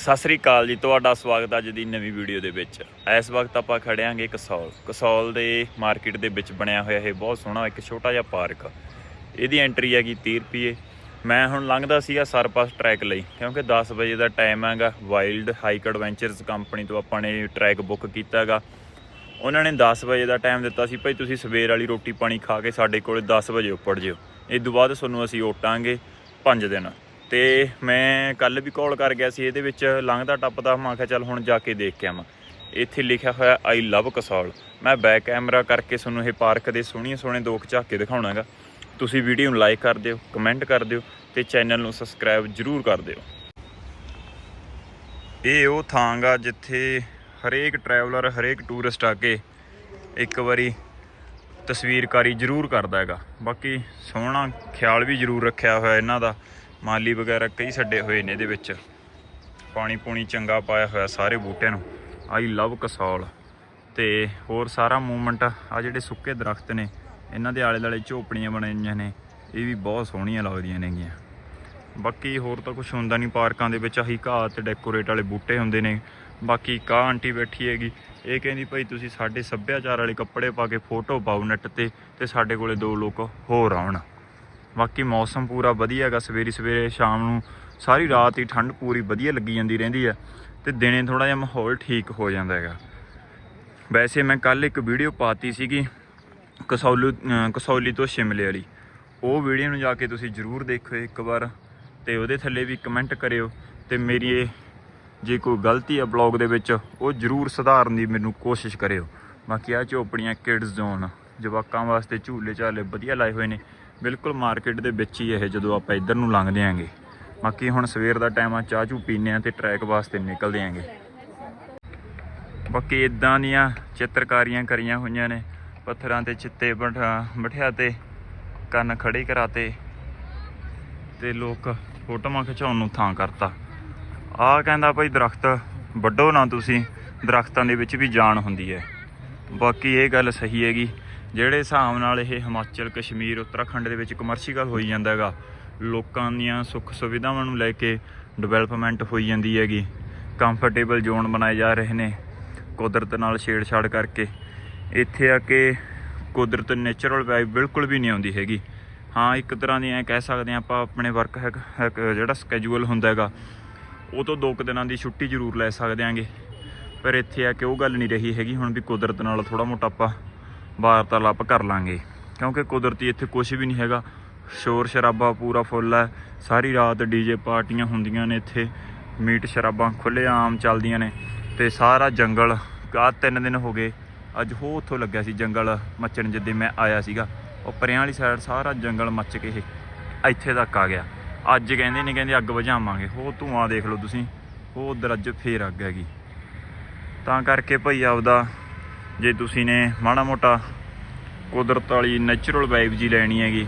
ਸਤਿ ਸ੍ਰੀ ਅਕਾਲ ਜੀ, ਤੁਹਾਡਾ ਸਵਾਗਤ ਹੈ ਅੱਜ ਦੀ ਨਵੀਂ ਵੀਡੀਓ ਦੇ ਵਿੱਚ। ਇਸ ਵਕਤ ਆਪਾਂ ਖੜੇ ਕਸੌਲ। ਕਸੌਲ ਦੇ ਮਾਰਕੀਟ ਦੇ ਵਿੱਚ ਬਣਿਆ ਹੋਇਆ ਇਹ ਬਹੁਤ ਸੋਹਣਾ ਇੱਕ ਛੋਟਾ ਜਿਹਾ ਪਾਰਕ। ਇਹਦੀ ਐਂਟਰੀ ਹੈਗੀ 30 ਰੁਪਏ। ਮੈਂ ਹੁਣ ਲੰਘਦਾ ਸੀਗਾ ਸਰਪਸ ਟਰੈਕ ਲਈ, ਕਿਉਂਕਿ 10 ਵਜੇ ਦਾ ਟਾਈਮ ਹੈਗਾ ਵਾਈਲਡ ਹਾਈਕ ਐਡਵੈਂਚਰਸ ਕੰਪਨੀ ਤੋਂ ਆਪਾਂ ਨੇ ਟਰੈਕ ਬੁੱਕ ਕੀਤਾਗਾ। ਉਹਨਾਂ ਨੇ 10 ਵਜੇ ਦਾ ਟਾਈਮ ਦਿੱਤਾ ਸੀ, ਭਾਈ ਤੁਸੀਂ ਸਵੇਰ ਵਾਲੀ ਰੋਟੀ ਪਾਣੀ ਖਾ ਕੇ ਸਾਡੇ ਕੋਲੇ 10 ਵਜੇ ਉੱਪੜ ਜਿਓ। ਇਸ ਤੋਂ ਬਾਅਦ ਤੁਹਾਨੂੰ ਅਸੀਂ ਓਟਾਂਗੇ 5 ਦਿਨ। ਤੇ ਮੈਂ ਕੱਲ ਵੀ ਕਾਲ ਕਰ ਗਿਆ ਸੀ, ਇਹਦੇ ਵਿੱਚ ਲੰਘਦਾ ਟੱਪਦਾ ਮੈਂ ਕਿਹਾ ਚੱਲ ਹੁਣ ਜਾ ਕੇ ਦੇਖ ਕੇ ਆਵਾਂ ਇੱਥੇ ਲਿਖਿਆ ਹੋਇਆ ਆਈ ਲਵ ਕਸੌਲ ਮੈਂ ਬੈਕ ਕੈਮਰਾ ਕਰਕੇ ਤੁਹਾਨੂੰ ਇਹ ਪਾਰਕ ਦੇ ਸੋਹਣੀਆਂ ਸੋਹਣੇ ਦੋ ਕੁ ਝਾਕੇ ਦਿਖਾਉਣਾਗਾ। ਤੁਸੀਂ ਵੀਡੀਓ ਨੂੰ ਲਾਈਕ ਕਰ ਦਿਓ ਕਮੈਂਟ ਕਰ ਦਿਓ ਤੇ ਚੈਨਲ ਨੂੰ ਸਬਸਕ੍ਰਾਈਬ ਜਰੂਰ ਕਰ ਦਿਓ। ਇਹ ਉਹ ਥਾਂ ਗਾ ਜਿੱਥੇ ਹਰੇਕ ਟਰੈਵਲਰ ਹਰੇਕ ਟੂਰਿਸਟ ਆ ਕੇ ਇੱਕ ਵਾਰੀ ਤਸਵੀਰਕਾਰੀ ਜ਼ਰੂਰ ਕਰਦਾ ਹੈਗਾ। ਬਾਕੀ ਸੋਹਣਾ ਖਿਆਲ ਵੀ ਜ਼ਰੂਰ ਰੱਖਿਆ ਹੋਇਆ ਇਹਨਾਂ ਦਾ। ਮਾਲੀ ਵਗੈਰਾ ਕਈ ਛੱਡੇ ਹੋਏ ਨੇ ਇਹਦੇ ਵਿੱਚ। ਪਾਣੀ ਪੂਣੀ ਚੰਗਾ ਪਾਇਆ ਹੋਇਆ ਸਾਰੇ ਬੂਟਿਆਂ ਨੂੰ। I love Kasol. ਤੇ ਹੋਰ ਸਾਰਾ ਮੂਵਮੈਂਟ ਆ ਜਿਹੜੇ ਸੁੱਕੇ ਦਰਖਤ ਨੇ, ਇਹਨਾਂ ਦੇ ਆਲੇ ਦੁਆਲੇ ਝੋਪੜੀਆਂ ਬਣਾਈਆਂ ਨੇ, ਇਹ ਵੀ ਬਹੁਤ ਸੋਹਣੀਆਂ ਲੱਗਦੀਆਂ ਨੇਗੀਆਂ। ਬਾਕੀ ਹੋਰ ਤਾਂ ਕੁਝ ਹੁੰਦਾ ਨਹੀਂ, ਪਾਰਕਾਂ ਦੇ ਵਿੱਚ ਆਹੀ ਘਾਹ ਤੇ ਡੈਕੋਰੇਟ ਵਾਲੇ ਬੂਟੇ ਹੁੰਦੇ ਨੇ। ਬਾਕੀ ਕਾਹ ਆਂਟੀ ਬੈਠੀ ਹੈਗੀ, ਇਹ ਕਹਿੰਦੀ ਭਾਈ ਤੁਸੀਂ ਸਾਡੇ ਸੱਭਿਆਚਾਰ ਵਾਲੇ ਕੱਪੜੇ ਪਾ ਕੇ ਫੋਟੋ ਪਾਓ ਨੈਟ ਤੇ ਤੇ ਸਾਡੇ ਕੋਲੇ ਦੋ ਲੋਕ ਹੋਰ ਆਉਣ। ਬਾਕੀ ਮੌਸਮ ਪੂਰਾ ਵਧੀਆ ਹੈਗਾ, ਸਵੇਰੀ ਸਵੇਰੇ ਸ਼ਾਮ ਨੂੰ ਸਾਰੀ ਰਾਤ ਹੀ ਠੰਡ ਪੂਰੀ ਵਧੀਆ ਲੱਗੀ ਜਾਂਦੀ ਰਹਿੰਦੀ ਹੈ ਤੇ ਦਿਨੇ ਥੋੜਾ ਜਿਹਾ ਮਾਹੌਲ ਠੀਕ ਹੋ ਜਾਂਦਾ ਹੈਗਾ। ਵੈਸੇ ਮੈਂ ਕੱਲ ਇੱਕ ਵੀਡੀਓ ਪਾਤੀ ਸੀਗੀ ਕਸੌਲੂ ਕਸੌਲੀ ਤੋਂ ਸ਼ਿਮਲੇ ਵਾਲੀ। ਉਹ ਵੀਡੀਓ ਨੂੰ ਜਾ ਕੇ ਤੁਸੀਂ ਜਰੂਰ ਦੇਖੋ ਇੱਕ ਵਾਰ ਤੇ ਉਹਦੇ ਥੱਲੇ ਵੀ ਕਮੈਂਟ ਕਰਿਓ ਤੇ ਮੇਰੀ ਇਹ ਜੇ ਕੋਈ ਗਲਤੀ ਹੈ ਬਲੌਗ ਦੇ ਵਿੱਚ, ਉਹ ਜਰੂਰ ਸੁਧਾਰਨ ਦੀ ਮੈਨੂੰ ਕੋਸ਼ਿਸ਼ ਕਰਿਓ। ਬਾਕੀ ਆ ਝੋਪੜੀਆਂ ਕਿਡਸ ਜ਼ੋਨ, ਜਵਾਕਾਂ ਵਾਸਤੇ ਝੂਲੇ ਝਾਲੇ ਵਧੀਆ ਲਾਏ ਹੋਏ ਨੇ। ਬਿਲਕੁਲ ਮਾਰਕੀਟ ਦੇ ਵਿੱਚ ਹੀ ਇਹ ਜਦੋਂ ਆਪਾਂ ਇੱਧਰ ਨੂੰ ਲੰਘਦੇ ਆਂਗੇ। ਬਾਕੀ ਹੁਣ ਸਵੇਰ ਦਾ ਟਾਈਮ ਆ, ਚਾਹ ਚੂ ਪੀਨੇ ਆ ਤੇ ਟਰੈਕ ਵਾਸਤੇ ਨਿਕਲਦੇ ਆਂਗੇ। ਬਾਕੀ ਇਦਾਂ ਦੀਆਂ ਚਿੱਤਰਕਾਰੀਆਂ ਕਰੀਆਂ ਹੋਈਆਂ ਨੇ, ਪੱਥਰਾਂ ਤੇ ਚਿੱਤੇ ਬਿਠਾ ਬਿਠਿਆ ਤੇ ਕੰਨ ਖੜੇ ਕਰਾਤੇ ਤੇ ਲੋਕ ਫੋਟੋਆਂ ਖਿਚਾਉਣ ਨੂੰ ਥਾਂ ਕਰਤਾ। ਆ ਕਹਿੰਦਾ ਭਾਈ ਦਰਖਤ ਵੱਡੋ ਨਾ ਤੁਸੀਂ, ਦਰਖਤਾਂ ਦੇ ਵਿੱਚ ਵੀ ਜਾਨ ਹੁੰਦੀ ਹੈ। ਬਾਕੀ ਇਹ ਗੱਲ ਸਹੀ ਹੈਗੀ। ਜਿਹੜੇ ਹਿਸਾਬ ਨਾਲ ਇਹ ਹਿਮਾਚਲ, ਕਸ਼ਮੀਰ, ਉੱਤਰਾਖੰਡ ਦੇ ਵਿੱਚ ਕਮਰਸ਼ੀਅਲ ਹੋਈ ਜਾਂਦਾ ਹੈਗਾ, ਲੋਕਾਂ ਦੀਆਂ ਸੁੱਖ ਸੁਵਿਧਾਵਾਂ ਨੂੰ ਲੈ ਕੇ ਡਿਵੈਲਪਮੈਂਟ ਹੋਈ ਜਾਂਦੀ ਹੈਗੀ। ਕੰਫਰਟੇਬਲ ਜ਼ੋਨ ਬਣਾਏ ਜਾ ਰਹੇ ਨੇ, ਕੁਦਰਤ ਨਾਲ ਛੇੜਛਾੜ ਕਰਕੇ। ਇੱਥੇ ਆ ਕੇ ਕੁਦਰਤ ਨੇਚਰਲ ਵਾਈਬ ਬਿਲਕੁਲ ਵੀ ਨਹੀਂ ਆਉਂਦੀ ਹੈਗੀ। ਹਾਂ, ਇੱਕ ਤਰ੍ਹਾਂ ਦੀ ਐ ਕਹਿ ਸਕਦੇ ਹਾਂ ਆਪਾਂ ਆਪਣੇ ਵਰਕ ਹੈ ਜਿਹੜਾ ਸਕੇਜੂਲ ਹੁੰਦਾ ਹੈਗਾ, ਉਹ ਤੋਂ ਦੋ ਕੁ ਦਿਨਾਂ ਦੀ ਛੁੱਟੀ ਜ਼ਰੂਰ ਲੈ ਸਕਦੇ ਆਂਗੇ ਪਰ ਇੱਥੇ ਆ ਕੇ ਉਹ ਗੱਲ ਨਹੀਂ ਰਹੀ ਹੈਗੀ, ਹੁਣ ਵੀ ਕੁਦਰਤ ਨਾਲ ਥੋੜਾ ਮੋਟਾ ਆਪਾਂ ਵਾਰਤਾਲਾਪ ਕਰ ਲਾਂਗੇ। ਕਿਉਂਕਿ ਕੁਦਰਤੀ ਇੱਥੇ ਕੁਝ ਵੀ ਨਹੀਂ ਹੈਗਾ। ਸ਼ੋਰ ਸ਼ਰਾਬਾ ਪੂਰਾ ਫੁੱਲ ਹੈ। ਸਾਰੀ ਰਾਤ ਡੀਜੇ ਪਾਰਟੀਆਂ ਹੁੰਦੀਆਂ ਨੇ ਇੱਥੇ। ਮੀਟ ਸ਼ਰਾਬਾਂ ਖੁੱਲੇ ਆਮ ਚੱਲਦੀਆਂ ਨੇ। ਤੇ ਸਾਰਾ ਜੰਗਲ ਕਾ ਤਿੰਨ ਦਿਨ ਹੋ ਗਏ। ਅੱਜ ਹੋ ਉੱਥੋਂ ਲੱਗਿਆ ਸੀ ਜੰਗਲ ਮੱਚਣ ਜਿੱਦੇ ਮੈਂ ਆਇਆ ਸੀਗਾ। ਉਹ ਪਰਿਆਂ ਵਾਲੀ ਸਾਈਡ ਸਾਰਾ ਜੰਗਲ ਮੱਚ ਕੇ ਇਹ ਇੱਥੇ ਤੱਕ ਆ ਗਿਆ। ਅੱਜ ਕਹਿੰਦੇ ਨੇ, ਕਹਿੰਦੇ ਅੱਗ ਬੁਝਾਵਾਂਗੇ। ਉਹ ਧੂਆਂ ਦੇਖ ਲਓ ਤੁਸੀਂ। ਉਹ ਉਧਰ ਅੱਜ ਫੇਰ ਅੱਗ ਹੈਗੀ। ਤਾਂ ਕਰਕੇ ਭਈ ਆਪਦਾ ਜੇ ਤੁਸੀਂ ਨੇ ਮਾੜਾ ਮੋਟਾ ਕੁਦਰਤ ਵਾਲੀ ਨੇਚਰਲ ਵਾਈਬ ਜੀ ਲੈਣੀ ਹੈਗੀ,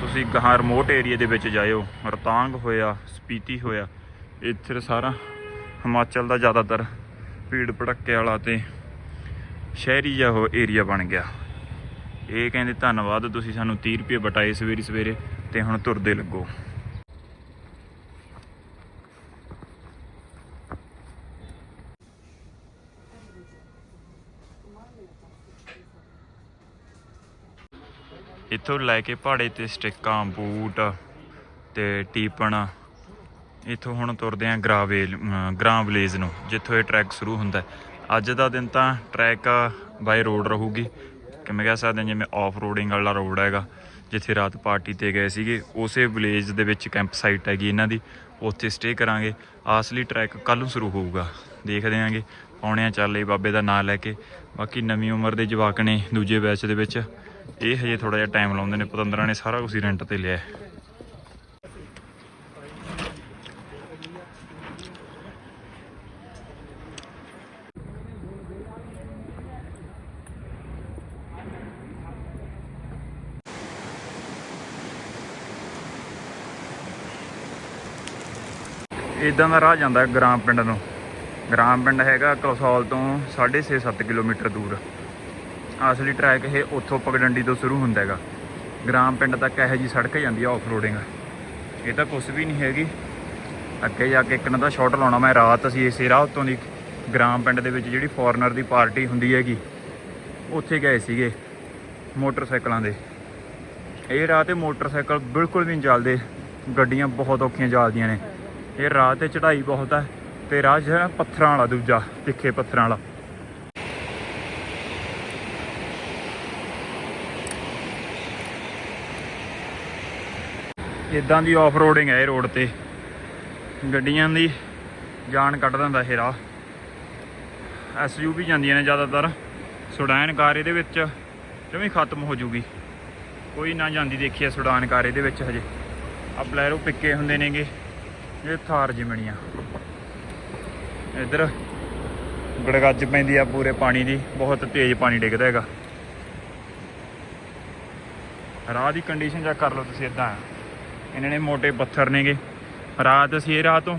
ਤੁਸੀਂ ਗਾਹਾਂ ਰਿਮੋਟ ਏਰੀਆ ਦੇ ਵਿੱਚ ਜਾਇਓ, ਰਤਾਂਗ ਹੋਇਆ, ਸਪੀਤੀ ਹੋਇਆ, ਇੱਥੇ ਸਾਰਾ ਹਿਮਾਚਲ ਦਾ ਜ਼ਿਆਦਾਤਰ ਭੀੜ ਭੜੱਕੇ ਵਾਲਾ ਤੇ ਸ਼ਹਿਰੀ ਜਿਹਾ ਹੋ ਏਰੀਆ ਬਣ ਗਿਆ। ਇਹ ਕਹਿੰਦੇ ਧੰਨਵਾਦ, ਤੁਸੀਂ ਸਾਨੂੰ 30 ਰੁਪਏ ਬਟਾਏ ਸਵੇਰੇ ਸਵੇਰੇ ਤੇ ਹੁਣ ਤੁਰਦੇ ਲੱਗੋ। ਇੱਥੋਂ ਲੈ ਕੇ ਪਹਾੜੇ ਤੇ ਸਟਿੱਕਾਂ ਬੂਟ ਤੇ ਟੀਪਣ। ਇੱਥੋਂ ਹੁਣ ਤੁਰਦੇ ਆਂ ਗਰਾਵੇਲ ਅਮ, ਗ੍ਰਾਂ ਵਿਲੇਜ ਨੂੰ ਜਿੱਥੋਂ ਇਹ ਟਰੈਕ ਸ਼ੁਰੂ ਹੁੰਦਾ ਅੱਜ ਦਾ ਦਿਨ ਤਾਂ ਟਰੈਕ ਬਾਈ ਰੋਡ ਰਹੂਗੀ। ਕਿਵੇਂ ਕਹਿ ਸਕਦੇ ਹਾਂ ਜਿਵੇਂ ਆਫ ਰੋਡਿੰਗ ਵਾਲਾ ਰੋਡ ਹੈਗਾ ਜਿੱਥੇ ਰਾਤ ਪਾਰਟੀ ਤੇ ਗਏ ਸੀਗੇ ਉਸੇ ਵਿਲੇਜ ਦੇ ਵਿੱਚ ਕੈਂਪ ਸਾਈਟ ਹੈਗੀ ਇਹਨਾਂ ਦੀ ਉੱਥੇ ਸਟੇ ਕਰਾਂਗੇ। ਆਸਲੀ ਟਰੈਕ ਕੱਲ ਨੂੰ ਸ਼ੁਰੂ ਹੋਊਗਾ। ਦੇਖਦੇ ਆਂਗੇ ਪੌਣਿਆਂ ਚੱਲੇ ਬਾਬੇ ਦਾ ਨਾਂ ਲੈ ਕੇ। ਬਾਕੀ ਨਵੀਂ ਉਮਰ ਦੇ ਜਵਾਕ ਨੇ ਦੂਜੇ ਬੈਚ ਦੇ ਵਿੱਚ। ਇਹ ਹਜੇ ਥੋੜਾ ਜਿਹਾ ਟਾਈਮ ਲਾਉਂਦੇ ਨੇ, ਪਤੰਦਰਾਂ ਨੇ ਸਾਰਾ ਕੁਝ ਰੈਂਟ ਤੇ ਲਿਆ ਹੈ। ਇਦਾਂ ਦਾ ਰਾਹ ਜਾਂਦਾ ਗ੍ਰਾਮ ਪਿੰਡ ਨੂੰ ਗ੍ਰਾਮ ਪਿੰਡ ਹੈਗਾ ਕਲਸੌਲ ਤੋਂ 6.5 7 ਕਿਲੋਮੀਟਰ ਦੂਰ ਅਸਲੀ ਟਰੈਕ ਇਹ ਉੱਥੋਂ ਪਗਡੰਡੀ ਤੋਂ ਸ਼ੁਰੂ ਹੁੰਦਾ ਹੈਗਾ। ਗ੍ਰਾਮ ਪਿੰਡ ਤੱਕ ਇਹੋ ਜੀ ਸੜਕ ਜਾਂਦੀ ਆ ਆਫ ਰੋਡਿੰਗ ਇਹ ਤਾਂ ਕੁਝ ਵੀ ਨਹੀਂ ਹੈਗੀ। ਅੱਗੇ ਜਾ ਕੇ ਇੱਕ ਨਾ ਦਾ ਸ਼ਾਟ ਲਾਉਣਾ ਮੈਂ ਰਾਤ ਅਸੀਂ ਇਸੇ ਰਾਹ ਉੱਤੋਂ ਦੀ ਗ੍ਰਾਮ ਪਿੰਡ ਦੇ ਵਿੱਚ ਜਿਹੜੀ ਫੋਰਨਰ ਦੀ ਪਾਰਟੀ ਹੁੰਦੀ ਹੈਗੀ, ਉੱਥੇ ਗਏ ਸੀਗੇ ਮੋਟਰਸਾਈਕਲਾਂ ਦੇ। ਇਹ ਰਾਹ ਤੇ ਮੋਟਰਸਾਈਕਲ ਬਿਲਕੁਲ ਵੀ ਨਹੀਂ ਚੱਲਦੇ। ਗੱਡੀਆਂ ਬਹੁਤ ਔਖੀਆਂ ਚੱਲਦੀਆਂ ਨੇ। ਇਹ ਰਾਹ ਤੇ ਚੜ੍ਹਾਈ ਬਹੁਤ ਹੈ ਤੇ ਰਾਹ ਜਿਹੜਾ ਪੱਥਰਾਂ ਵਾਲਾ ਦੂਜਾ, ਤਿੱਖੇ ਪੱਥਰਾਂ ਵਾਲਾ। ਇਦਾਂ ਦੀ ਆਫ ਰੋਡਿੰਗ ਹੈ ਇਹ ਰੋਡ ਤੇ। ਗੱਡੀਆਂ ਦੀ ਜਾਨ ਕੱਢ ਦਿੰਦਾ ਇਹ ਰਾਹ। ਐਸਯੂਵੀ ਜਾਂਦੀਆਂ ਨੇ ਜ਼ਿਆਦਾਤਰ। ਸੁਡੈਨ ਕਾਰ ਇਹਦੇ ਵਿੱਚ ਜਿਵੇਂ ਖਤਮ ਹੋ ਜੂਗੀ। ਕੋਈ ਨਾ ਜਾਂਦੀ ਦੇਖੀ ਐ ਸੁਡਾਨ ਕਾਰ ਇਹਦੇ ਵਿੱਚ ਹਜੇ। ਆ ਬਲੈਰੋ ਪਿੱਕੇ ਹੁੰਦੇ ਨੇਗੇ। ਇਹ ਥਾਰ ਜਿਮਣੀਆਂ। ਇੱਧਰ ਗੜਗੱਜ ਪੈਂਦੀ ਆ ਪੂਰੇ ਪਾਣੀ ਦੀ। ਬਹੁਤ ਤੇਜ਼ ਪਾਣੀ ਡਿੱਗਦਾ ਹੈਗਾ। ਰਾਹ ਦੀ ਕੰਡੀਸ਼ਨ ਚੈੱਕ ਕਰ ਲਓ ਤੁਸੀਂ ਇਦਾਂ ਇਹਨਾਂ ਨੇ ਮੋٹے ਪੱਥਰ ਨੇਗੇ। ਰਾਤ ਅਸੀਂ ਇਹ ਰਾਹ ਤੋਂ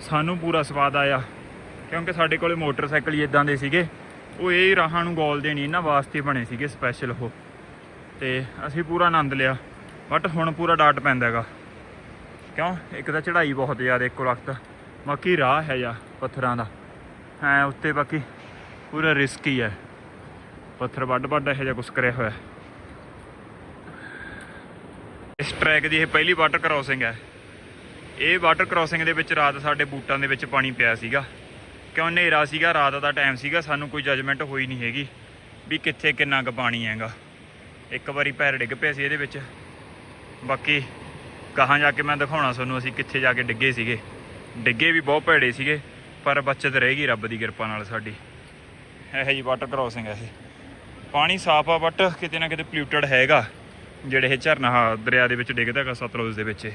ਸਾਨੂੰ ਪੂਰਾ ਸਵਾਦ ਆਇਆ, ਕਿਉਂਕਿ ਸਾਡੇ ਕੋਲੇ ਮੋਟਰਸਾਈਕਲ ਹੀ ਇਦਾਂ ਦੇ ਸੀਗੇ। ਉਹ ਇਹ ਰਾਹਾਂ ਨੂੰ ਗੋਲ ਦੇਣੀ ਇਹਨਾਂ ਵਾਸਤੇ ਬਣੇ ਸੀਗੇ ਸਪੈਸ਼ਲ ਉਹ। ਤੇ ਅਸੀਂ ਪੂਰਾ ਆਨੰਦ ਲਿਆ ਬਟ ਹੁਣ ਪੂਰਾ ਡਾਟ ਪੈਂਦਾ ਹੈਗਾ ਕਿਉਂ? ਇੱਕ ਤਾਂ ਚੜ੍ਹਾਈ ਬਹੁਤ ਜ਼ਿਆਦਾ ਇੱਕੋ ਵਕਤ। ਬਾਕੀ ਰਾਹ ਹੈ ਜਾਂ ਪੱਥਰਾਂ ਦਾ। ਐ ਉੱਤੇ ਬਾਕੀ ਪੂਰਾ ਰਿਸਕ ਹੀ ਹੈ। ਪੱਥਰ ਵੱਡ ਵੱਡ ਇਹੋ ਜਿਹਾ ਕੁਛ ਕਰਿਆ ਹੋਇਆ। ਇਸ ਟਰੈਕ ਦੀ ਇਹ ਪਹਿਲੀ ਵਾਟਰ ਕ੍ਰਾਸਿੰਗ ਹੈ। ਇਹ ਵਾਟਰ ਕ੍ਰਾਸਿੰਗ ਦੇ ਵਿੱਚ ਰਾਤ ਸਾਡੇ ਬੂਟਾਂ ਦੇ ਵਿੱਚ ਪਾਣੀ ਪਿਆ ਸੀਗਾ। ਕਿਉਂ ਹਨੇਰਾ ਸੀਗਾ, ਰਾਤ ਦਾ ਟਾਈਮ ਸੀਗਾ, ਸਾਨੂੰ ਕੋਈ ਜਜਮੈਂਟ ਹੋਈ ਨਹੀਂ ਹੈਗੀ ਵੀ ਕਿੱਥੇ ਕਿੰਨਾ ਕੁ ਪਾਣੀ ਹੈਗਾ। ਇੱਕ ਵਾਰੀ ਪੈਰ ਡਿੱਗ ਪਿਆ ਸੀ ਇਹਦੇ ਵਿੱਚ। ਬਾਕੀ ਕਹਾਂ ਜਾ ਕੇ ਮੈਂ ਦਿਖਾਉਣਾ ਤੁਹਾਨੂੰ ਅਸੀਂ ਕਿੱਥੇ ਜਾ ਕੇ ਡਿੱਗੇ ਸੀਗੇ। ਡਿੱਗੇ ਵੀ ਬਹੁਤ ਭੈੜੇ ਸੀਗੇ, ਪਰ ਬਚਤ ਰਹੇਗੀ ਰੱਬ ਦੀ ਕਿਰਪਾ ਨਾਲ ਸਾਡੀ। ਇਹੋ ਜੀ ਵਾਟਰ ਕ੍ਰਾਸਿੰਗ ਹੈ ਇਹ। ਪਾਣੀ ਸਾਫ਼ ਆ ਬਟ ਕਿਤੇ ਨਾ ਕਿਤੇ ਪੋਲਿਊਟਡ ਹੈਗਾ। ਜਿਹੜੇ ਇਹ ਝਰਨਾ ਆਹ ਦਰਿਆ ਦੇ ਵਿੱਚ ਡਿੱਗਦਾ ਹੈਗਾ ਸਤਲੁਜ ਦੇ ਵਿੱਚ ਇਹ।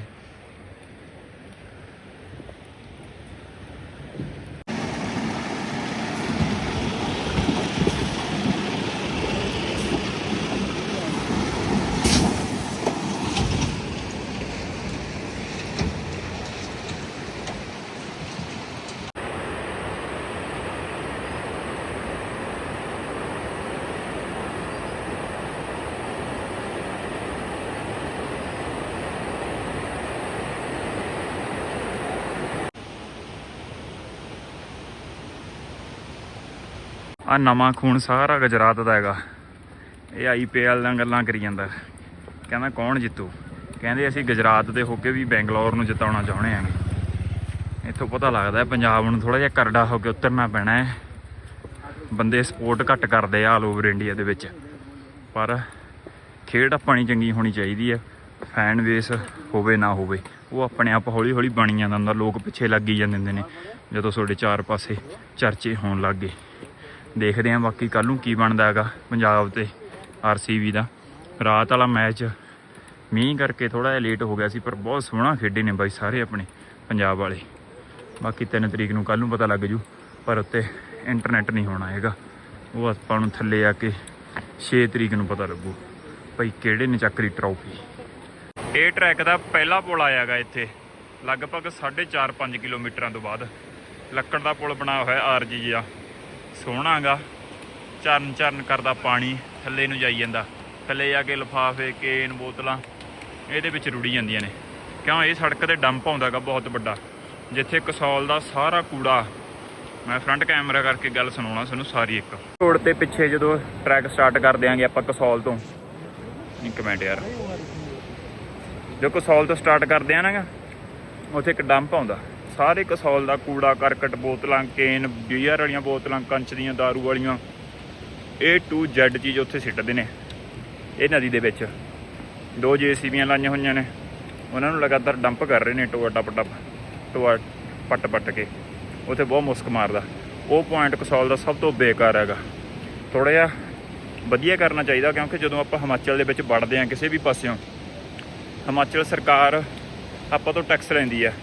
ਆ ਨਵਾਂ ਖੂਨ ਸਾਰਾ ਗੁਜਰਾਤ ਦਾ ਹੈਗਾ। ਇਹ ਆਈਪੀਐਲ ਨਾਲ ਗੱਲਾਂ ਕਰੀ ਜਾਂਦਾ। ਕਹਿੰਦਾ, ਕੌਣ ਜਿੱਤੂ? ਕਹਿੰਦੇ, ਅਸੀਂ ਗੁਜਰਾਤ ਦੇ ਹੋ ਕੇ ਵੀ ਬੈਂਗਲੌਰ ਨੂੰ ਜਿਤਾਉਣਾ ਚਾਹੁੰਦੇ ਆਂਗੇ ਇੱਥੋਂ ਪਤਾ ਲੱਗਦਾ ਪੰਜਾਬ ਨੂੰ ਥੋੜਾ ਜਿਹਾ ਕਰੜਾ ਹੋ ਕੇ ਉਤਰਨਾ ਪੈਣਾ ਹੈ। ਬੰਦੇ ਸਪੋਰਟ ਘੱਟ ਕਰਦੇ ਆ ਆਲ ਓਵਰ ਇੰਡੀਆ ਦੇ ਵਿੱਚ। ਪਰ ਖੇਡ ਆਪਣੀ ਚੰਗੀ ਹੋਣੀ ਚਾਹੀਦੀ ਹੈ। ਫੈਨ ਬੇਸ ਹੋਵੇ ਨਾ ਹੋਵੇ, ਉਹ ਆਪਣੇ ਆਪ ਹੌਲੀ ਹੌਲੀ ਬਣੀ ਜਾਂਦਾ ਹੁੰਦਾ ਲੋਕ ਪਿੱਛੇ ਲੱਗ ਹੀ ਜਾਂਦੇ ਹੁੰਦੇ ਨੇ। ਜਦੋਂ ਤੁਹਾਡੇ ਚਾਰ ਪਾਸੇ ਚਰਚੇ ਹੋਣ ਲੱਗ ਗਏ। ਦੇਖਦੇ ਆਂ ਬਾਕੀ ਕੱਲ ਨੂੰ ਕੀ ਬਣਦਾ ਹੈਗਾ ਪੰਜਾਬ ਤੇ ਆਰਸੀਬੀ ਦਾ। ਰਾਤ ਵਾਲਾ ਮੈਚ ਮੀਂਹ ਕਰਕੇ ਥੋੜਾ ਜਿਹਾ ਲੇਟ ਹੋ ਗਿਆ ਸੀ, ਪਰ ਬਹੁਤ ਸੋਹਣਾ ਖੇਡੇ ਨੇ ਬਾਈ ਸਾਰੇ ਆਪਣੇ ਪੰਜਾਬ ਵਾਲੇ। ਬਾਕੀ 3 ਤਰੀਕ ਨੂੰ ਕੱਲ ਨੂੰ ਪਤਾ ਲੱਗ ਜੂ, ਪਰ ਉੱਤੇ ਇੰਟਰਨੈਟ ਨਹੀਂ ਹੋਣਾ ਹੈਗਾ। ਉਹ ਆਪਾਂ ਨੂੰ ਥੱਲੇ ਆ ਕੇ 6 ਤਰੀਕ ਨੂੰ ਪਤਾ ਲੱਗੂ ਭਾਈ ਕਿਹੜੇ ਨੇ ਚੱਕਰੀ ਟਰੋਫੀ ਇਹ ਟਰੈਕ ਦਾ ਪਹਿਲਾ ਪੁਲ ਆਇਆਗਾ ਇੱਥੇ, ਲਗਭਗ 4.5 5 ਕਿਲੋਮੀਟਰਾਂ ਤੋਂ ਬਾਅਦ। ਲੱਕੜ ਦਾ ਪੁਲ ਬਣਾਇਆ ਹੋਇਆ ਆਰਜੀ ਜਿਹਾ ਸੋਹਣਾਗਾ। ਚਰਨ ਚਰਨ ਕਰਦਾ ਪਾਣੀ, ਥੱਲੇ ਨੂੰ ਜਾਈ ਜਾਂਦਾ। ਥੱਲੇ ਜਾ ਕੇ ਲਫਾਫੇ, ਕੇਨ, ਬੋਤਲਾਂ, ਇਹਦੇ ਵਿੱਚ ਰੁੜੀ ਜਾਂਦੀਆਂ ਨੇ। ਕਿਉਂ? ਇਹ ਸੜਕ ਤੇ ਡੰਪ ਆਉਂਦਾਗਾ ਬਹੁਤ ਵੱਡਾ। ਜਿੱਥੇ ਕਸੌਲ ਦਾ ਸਾਰਾ ਕੂੜਾ। ਮੈਂ ਫਰੰਟ ਕੈਮਰਾ ਕਰਕੇ ਗੱਲ ਸੁਣਾਉਣਾ, ਤੁਹਾਨੂੰ ਸਾਰੀ ਇੱਕ। ਰੋਡ ਤੇ ਪਿੱਛੇ ਜਦੋਂ ਟਰੈਕ ਸਟਾਰਟ ਕਰ ਦਿਆਂਗੇ ਆਪਾਂ ਕਸੌਲ ਤੋਂ। ਇੱਕ ਮਿੰਟ ਯਾਰ। ਜੋ ਕਸੌਲ ਤੋਂ ਸਟਾਰਟ ਕਰਦੇ ਆ ਨਾ ਉੱਥੇ ਇੱਕ ਡੰਪ ਆਉਂਦਾ। ਸਾਰੇ ਕਸੌਲ ਦਾ ਕੂੜਾ, ਕਰਕਟ ਬੋਤਲਾਂ, ਕੇਨ, ਬੀਅਰ ਵਾਲੀਆਂ ਬੋਤਲਾਂ, ਕੰਚ ਦੀਆਂ दारू ਵਾਲੀਆਂ। A to Z ਚੀਜ਼ ਉੱਥੇ ਸਿੱਟਦੇ ਨੇ, ਇਹ ਨਦੀ ਦੇ ਵਿੱਚ। ਦੋ ਜੀਸੀਬੀਆਂ ਲਾਈਆਂ ਹੋਈਆਂ ਨੇ। ਉਹਨਾਂ ਨੂੰ ਲਗਾਤਾਰ ਡੰਪ ਕਰ ਰਹੇ ਨੇ ਟੋਆ ਟੱਪ ਟੱਪ, ਟੋਆ ਪੱਟ ਪੱਟ ਕੇ। ਉੱਥੇ ਬਹੁਤ ਮੁਸਕ ਮਾਰਦਾ। ਉਹ ਪੁਆਇੰਟ ਕਸੌਲ ਦਾ ਸਭ ਤੋਂ ਬੇਕਾਰ ਹੈਗਾ। ਥੋੜਾ ਜਿਹਾ ਵਧੀਆ ਕਰਨਾ ਚਾਹੀਦਾ, ਕਿਉਂਕਿ ਜਦੋਂ ਆਪਾਂ ਹਿਮਾਚਲ ਦੇ ਵਿੱਚ ਵੜਦੇ ਹਾਂ ਕਿਸੇ ਵੀ ਪਾਸਿਓਂ, ਹਿਮਾਚਲ ਸਰਕਾਰ ਆਪਾਂ ਤੋਂ ਟੈਕਸ ਲੈਂਦੀ ਹੈ।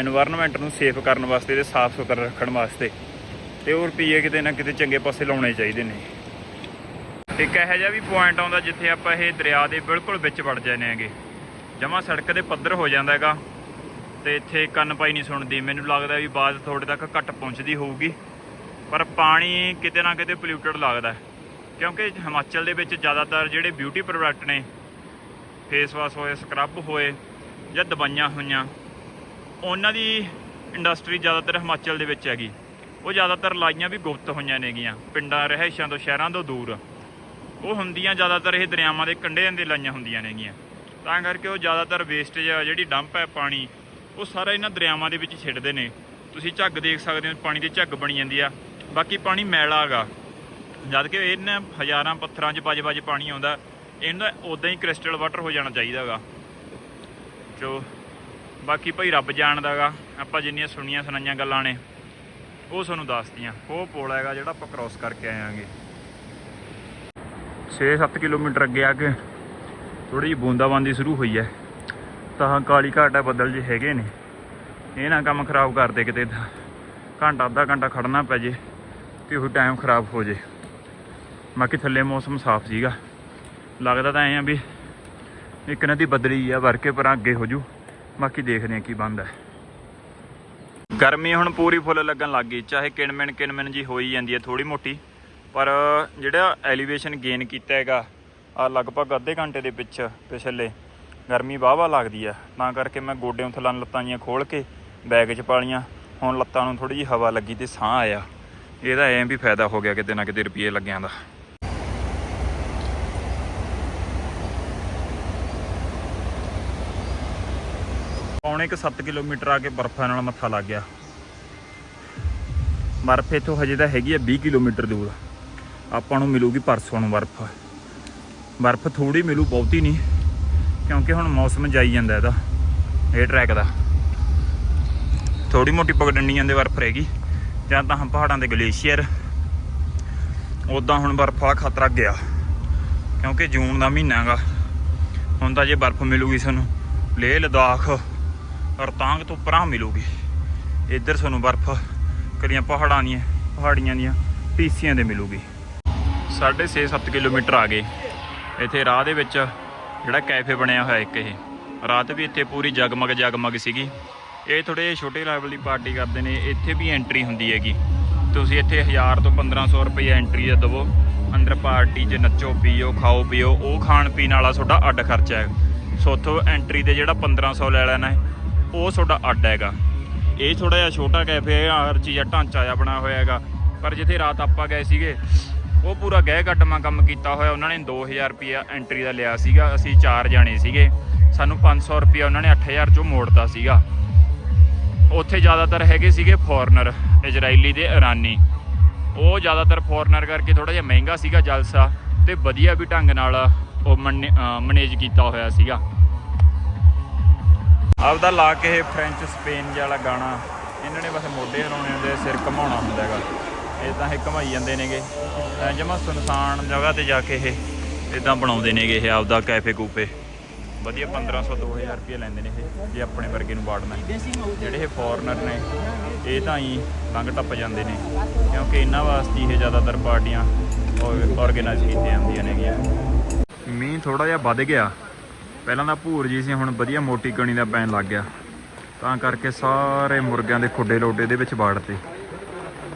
এনवायरमेंट ਨੂੰ ਸੇਫ ਕਰਨ ਵਾਸਤੇ ਤੇ ਸਾਫ਼ ਸੁਥਰਾ ਰੱਖਣ ਵਾਸਤੇ। ਤੇ ਉਹ ਰੁਪਏ ਕਿਤੇ ਨਾ ਕਿਤੇ ਚੰਗੇ ਪਾਸੇ ਲਾਉਣੇ ਚਾਹੀਦੇ ਨੇ। ਇੱਕ ਇਹੋ ਜਿਹਾ ਵੀ ਪੁਆਇੰਟ ਆਉਂਦਾ ਜਿੱਥੇ ਆਪਾਂ ਇਹ ਦਰਿਆ ਦੇ ਬਿਲਕੁਲ ਵਿੱਚ ਵੜ ਜਾਂਦੇ ਆਂਗੇ ਜਮਾ ਸੜਕ ਦੇ ਪੱਧਰ ਹੋ ਜਾਂਦਾ ਹੈਗਾ। ਤੇ ਇੱਥੇ ਕੰਨ ਪਾਈ ਨਹੀਂ ਸੁਣਦੀ। ਮੈਨੂੰ ਲੱਗਦਾ ਵੀ ਬਾਅਦ ਥੋੜੇ ਤੱਕ ਘੱਟ ਪਹੁੰਚਦੀ ਹੋਊਗੀ। ਪਰ ਪਾਣੀ ਕਿਤੇ ਨਾ ਕਿਤੇ ਪੋਲਿਊਟਡ ਲੱਗਦਾ। ਕਿਉਂਕਿ ਹਿਮਾਚਲ ਦੇ ਵਿੱਚ ਜ਼ਿਆਦਾਤਰ ਜਿਹੜੇ ਬਿਊਟੀ ਪ੍ਰੋਡਕਟ ਨੇ ਫੇਸ ਵਾਸ਼ ਹੋਏ ਸਕਰਬ ਹੋਏ ਜਾਂ ਦਵਾਈਆਂ ਹੋਈਆਂ ਉਹਨਾਂ ਦੀ ਇੰਡਸਟਰੀ ਜ਼ਿਆਦਾਤਰ ਹਿਮਾਚਲ ਦੇ ਵਿੱਚ ਹੈਗੀ। ਉਹ ਜ਼ਿਆਦਾਤਰ ਲਾਈਆਂ ਵੀ ਗੁਪਤ ਹੋਈਆਂ ਨੇਗੀਆਂ। ਪਿੰਡਾਂ, ਰਹਿਸ਼ਾਂ ਤੋਂ ਸ਼ਹਿਰਾਂ ਤੋਂ ਦੂਰ। ਉਹ ਹੁੰਦੀਆਂ ਜ਼ਿਆਦਾਤਰ ਇਹ ਦਰਿਆਵਾਂ ਦੇ ਕੰਢਿਆਂ ਦੇ ਲਾਈਆਂ ਹੁੰਦੀਆਂ ਨੇਗੀਆਂ। ਤਾਂ ਕਰਕੇ ਉਹ ਜ਼ਿਆਦਾਤਰ ਵੇਸਟੇਜ ਆ, ਜਿਹੜੀ ਡੰਪ ਹੈ ਪਾਣੀ, ਉਹ ਸਾਰਾ ਇਹਨਾਂ ਦਰਿਆਵਾਂ ਦੇ ਵਿੱਚ ਛਿੜਦੇ ਨੇ। ਤੁਸੀਂ ਝੱਗ ਦੇਖ ਸਕਦੇ ਹੋ, ਪਾਣੀ ਦੀ ਝੱਗ ਬਣੀ ਜਾਂਦੀ ਆ। ਬਾਕੀ ਪਾਣੀ ਮੈਲਾ ਹੈਗਾ। ਜਦ ਕਿ ਇਹਨਾਂ ਹਜ਼ਾਰਾਂ ਪੱਥਰਾਂ 'ਚ ਵੱਜ-ਵੱਜ ਪਾਣੀ ਆਉਂਦਾ। ਇਹਨਾਂ ਉਦਾਂ ਹੀ ਕ੍ਰਿਸਟਲ ਵਾਟਰ ਹੋ ਜਾਣਾ ਚਾਹੀਦਾ ਹੈਗਾ। ਜੋ ਬਾਕੀ ਭਾਈ ਰੱਬ ਜਾਣਦਾਗਾ, ਆਪਾਂ ਜਿੰਨੀਆਂ ਸੁਣੀਆਂ ਸੁਣਾਈਆਂ ਗੱਲਾਂ ਨੇ, ਉਹ ਤੁਹਾਨੂੰ ਦੱਸਦੀਆਂ ਉਹ ਪੁਲ ਹੈਗਾ ਜਿਹੜਾ ਆਪਾਂ ਕ੍ਰਾਸ ਕਰਕੇ ਆਏਾਂਗੇ 6-7 ਕਿਲੋਮੀਟਰ ਅੱਗੇ ਆ ਕੇ ਥੋੜੀ ਜਿਹੀ ਬੂੰਦਾਬਾਂਦੀ ਸ਼ੁਰੂ ਹੋਈ ਹੈ ਤਾਂ ਕਾਲੀ ਘਾਟ ਹੈ ਬੱਦਲ ਜੇ ਹੈਗੇ ਨੇ। ਇਹ ਨਾ ਕੰਮ ਖਰਾਬ ਕਰਦੇ ਕਿਤੇ ਤਾਂ। ਘੰਟਾ, ਅੱਧਾ ਘੰਟਾ ਖੜਨਾ ਪੈ ਜੇ ਤੇ ਉਹ ਟਾਈਮ ਖਰਾਬ ਹੋ ਜੇ। ਬਾਕੀ ਥੱਲੇ ਮੌਸਮ ਸਾਫ਼ ਸੀਗਾ। ਲੱਗਦਾ ਤਾਂ ਐਂ ਆ ਵੀ ਇੱਕ ਨਦੀ ਬਦਲੀ ਆ, ਵਰਕੇ ਪਰਾਂ ਅੱਗੇ ਹੋ ਜੂ। ਬਾਕੀ ਦੇਖਦੇ ਆ ਕੀ ਬਣਦਾ ਗਰਮੀ ਹੁਣ ਪੂਰੀ ਫੁੱਲ ਲੱਗਣ ਲੱਗ ਗਈ, ਚਾਹੇ ਕਿਣਮਿਣ ਕਿਣਮਿਣ ਜੀ ਹੋਈ ਜਾਂਦੀ ਹੈ ਥੋੜੀ ਮੋਟੀ, ਪਰ ਜਿਹੜਾ ਐਲੀਵੇਸ਼ਨ ਗੇਨ ਕੀਤਾ ਹੈਗਾ ਆ ਲਗਭਗ ਅੱਧੇ ਘੰਟੇ ਦੇ ਪਿੱਛ, ਪਿਛਲੇ, ਗਰਮੀ ਵਾਹਵਾ ਲੱਗਦੀ ਆ ਤਾਂ ਕਰਕੇ ਮੈਂ ਗੋਡਿਆਂ ਥੱਲਾਂ ਲੱਤਾਂ ਜੀਆਂ ਖੋਲ ਕੇ ਬੈਗ 'ਚ ਪਾਲੀਆਂ, ਹੁਣ ਲੱਤਾਂ ਨੂੰ ਥੋੜੀ ਜਿਹੀ ਹਵਾ ਲੱਗੀ ਤੇ ਸਾਹ ਆਇਆ। ਇਹਦਾ ਐਂ ਵੀ ਫਾਇਦਾ ਹੋ ਗਿਆ ਕਿਤੇ ਨਾ ਕਿਤੇ ਰੁਪਏ ਲੱਗਿਆਂ ਦਾ। ਪੌਣੇ ਕੁ 7 ਕਿਲੋਮੀਟਰ ਆ ਕੇ ਬਰਫ਼ਾਂ ਨਾਲ ਮੱਥਾ ਲੱਗ ਗਿਆ। ਬਰਫ਼ ਇੱਥੋਂ ਹਜੇ ਤਾਂ ਹੈਗੀ ਆ 20 ਕਿਲੋਮੀਟਰ ਦੂਰ। ਆਪਾਂ ਨੂੰ ਮਿਲੂਗੀ ਪਰਸੋਂ ਨੂੰ ਬਰਫ਼। ਬਰਫ਼ ਥੋੜੀ ਮਿਲੂ, ਬਹੁਤੀ ਨਹੀਂ, ਕਿਉਂਕਿ ਹੁਣ ਮੌਸਮ ਜਾਈ ਜਾਂਦਾ ਇਹਦਾ, ਇਹ ਟਰੈਕ ਦਾ। ਥੋੜੀ ਮੋਟੀ ਪਗਡੰਡੀਆਂ ਦੇ ਬਰਫ਼ ਰਹੇਗੀ ਜਾਂ ਤਾਂ ਪਹਾੜਾਂ ਦੇ ਗਲੇਸ਼ੀਅਰ। ਉਦਾਂ ਹੁਣ ਬਰਫ਼ ਵਾਲਾ ਖਤਰਾ ਗਿਆ, ਕਿਉਂਕਿ ਜੂਨ ਦਾ ਮਹੀਨਾ ਹੈਗਾ ਹੁਣ ਤਾਂ ਜੇ ਬਰਫ਼ ਮਿਲੂਗੀ ਸਾਨੂੰ ਲੇਹ ਲਦਾਖ ਰਤਾਂਗ ਤੋਂ ਪਰਾਂ ਮਿਲੂਗੀ। ਇੱਧਰ ਸਾਨੂੰ ਬਰਫ਼ ਕਰੀਆਂ ਪਹਾੜਾਂ ਦੀਆਂ, ਪਹਾੜੀਆਂ ਦੀਆਂ ਪੀਸੀਆਂ ਦੇ ਮਿਲੂਗੀ। 6.5 7 ਕਿਲੋਮੀਟਰ ਆ ਗਏ। ਇੱਥੇ ਰਾਹ ਦੇ ਵਿੱਚ ਜਿਹੜਾ ਕੈਫੇ ਬਣਿਆ ਹੋਇਆ ਇੱਕ ਇਹ। ਰਾਤ ਵੀ ਇੱਥੇ ਪੂਰੀ ਜਗਮਗ ਜਗਮਗ ਸੀਗੀ। ਇਹ ਥੋੜੇ ਛੋਟੇ ਲੈਵਲ ਦੀ ਪਾਰਟੀ ਕਰਦੇ ਨੇ। ਇੱਥੇ ਵੀ ਐਂਟਰੀ ਹੁੰਦੀ ਹੈਗੀ। ਤੁਸੀਂ ਇੱਥੇ 1000 ਤੋਂ 1500 ਰੁਪਏ ਐਂਟਰੀ ਦਾ ਦਵੋ, ਅੰਦਰ ਪਾਰਟੀ 'ਚ ਨੱਚੋ, ਪੀਓ, ਖਾਓ, ਪੀਓ, ਉਹ ਖਾਣ ਪੀਣ ਵਾਲਾ ਤੁਹਾਡਾ ਅੱਡ ਖਰਚਾ ਹੈ। ਸੋ ਉੱਥੋਂ ਐਂਟਰੀ ਤੇ ਜਿਹੜਾ 1500 ਲੈ ਲੈਣਾ ਹੈ ਉਹ ਤੁਹਾਡਾ ਅੱਡ ਹੈਗਾ। ਇਹ ਥੋੜਾ ਜਿਹਾ ਛੋਟਾ ਕੈਫੇ ਹੈ, ਹਰ ਚੀਜ਼ ਦਾ ਢਾਂਚਾ ਜਿਹਾ ਬਣਿਆ ਹੋਇਆ ਹੈਗਾ। ਪਰ ਜਿੱਥੇ ਰਾਤ ਆਪਾਂ ਗਏ ਸੀਗੇ, ਉਹ ਪੂਰਾ ਗਹਿ ਕੱਟਮਾ ਕੰਮ ਕੀਤਾ ਹੋਇਆ। ਉਹਨਾਂ ਨੇ 2000 ਰੁਪਿਆ ਐਂਟਰੀ ਦਾ ਲਿਆ ਸੀਗਾ। ਅਸੀਂ ਚਾਰ ਜਾਣੇ ਸੀਗੇ। ਸਾਨੂੰ 500 ਰੁਪਿਆ ਉਹਨਾਂ ਨੇ 8000 ਚੋਂ ਮੋੜਤਾ ਸੀਗਾ। ਉੱਥੇ ਜ਼ਿਆਦਾਤਰ ਹੈਗੇ ਸੀਗੇ ਫੋਰਨਰ ਇਜ਼ਰਾਈਲੀ ਦੇ ਇਰਾਨੀ। ਉਹ ਜ਼ਿਆਦਾਤਰ ਫੋਰਨਰ ਕਰਕੇ ਥੋੜਾ ਜਿਹਾ ਮਹਿੰਗਾ ਸੀਗਾ ਜਲਸਾ ਤੇ ਵਧੀਆ ਵੀ ਢੰਗ ਨਾਲ ਉਹ ਮੈਨੇਜ ਕੀਤਾ ਹੋਇਆ ਸੀਗਾ। ਆਪਦਾ ਲਾ ਕੇ ਇਹ ਫ੍ਰੈਂਚ ਸਪੇਨ ਜਿਹਾ ਵਾਲਾ ਗਾਣਾ। ਇਹਨਾਂ ਨੇ ਬਸ ਮੋਢੇ ਹਿਲਾਉਣੇ ਹੁੰਦੇ ਸਿਰ ਘਮਾਉਣਾ ਹੁੰਦਾ ਹੈਗਾ। ਇਹ ਤਾਂ ਇਹ ਘਮਾਈ ਜਾਂਦੇ ਨੇਗੇ। ਜਮਾ ਸੁਨਸਾਨ ਜਗ੍ਹਾ ਤੇ ਜਾ ਕੇ ਇਹ ਇਦਾਂ ਬਣਾਉਂਦੇ ਨੇਗੇ ਇਹ ਆਪਦਾ ਕੈਫੇ ਕੂਪੇ ਵਧੀਆ 1500 2000 ਰੁਪਏ ਲੈਂਦੇ ਨੇ ਇਹ, ਜੇ ਆਪਣੇ ਵਰਗੇ ਨੂੰ ਵਾੜਨਾ ਜਿਹੜੇ ਇਹ ਫੋਰਨਰ ਨੇ, ਇਹ ਤਾਂ ਹੀ ਲੰਘ ਟੱਪ ਜਾਂਦੇ ਨੇ। ਕਿਉਂਕਿ ਇਹਨਾਂ ਵਾਸਤੇ ਇਹ ਜ਼ਿਆਦਾਤਰ ਪਾਰਟੀਆਂ ਆਰਗੇਨਾਈਜ਼ ਕੀਤੀਆਂ ਜਾਂਦੀਆਂ ਨੇਗੀਆਂ। ਮੀਂਹ ਥੋੜਾ ਜਿਹਾ ਵੱਧ ਗਿਆ। ਪਹਿਲਾਂ ਤਾਂ ਭੂਰ ਜੀ ਸੀ, ਹੁਣ ਵਧੀਆ ਮੋਟੀ ਕਣੀ ਦਾ ਪੈਣ ਲੱਗ ਗਿਆ। ਤਾਂ ਕਰਕੇ ਸਾਰੇ ਮੁਰਗਿਆਂ ਦੇ ਖੁੱਡੇ ਲੋਡੇ ਦੇ ਵਿੱਚ ਬਾੜਤੇ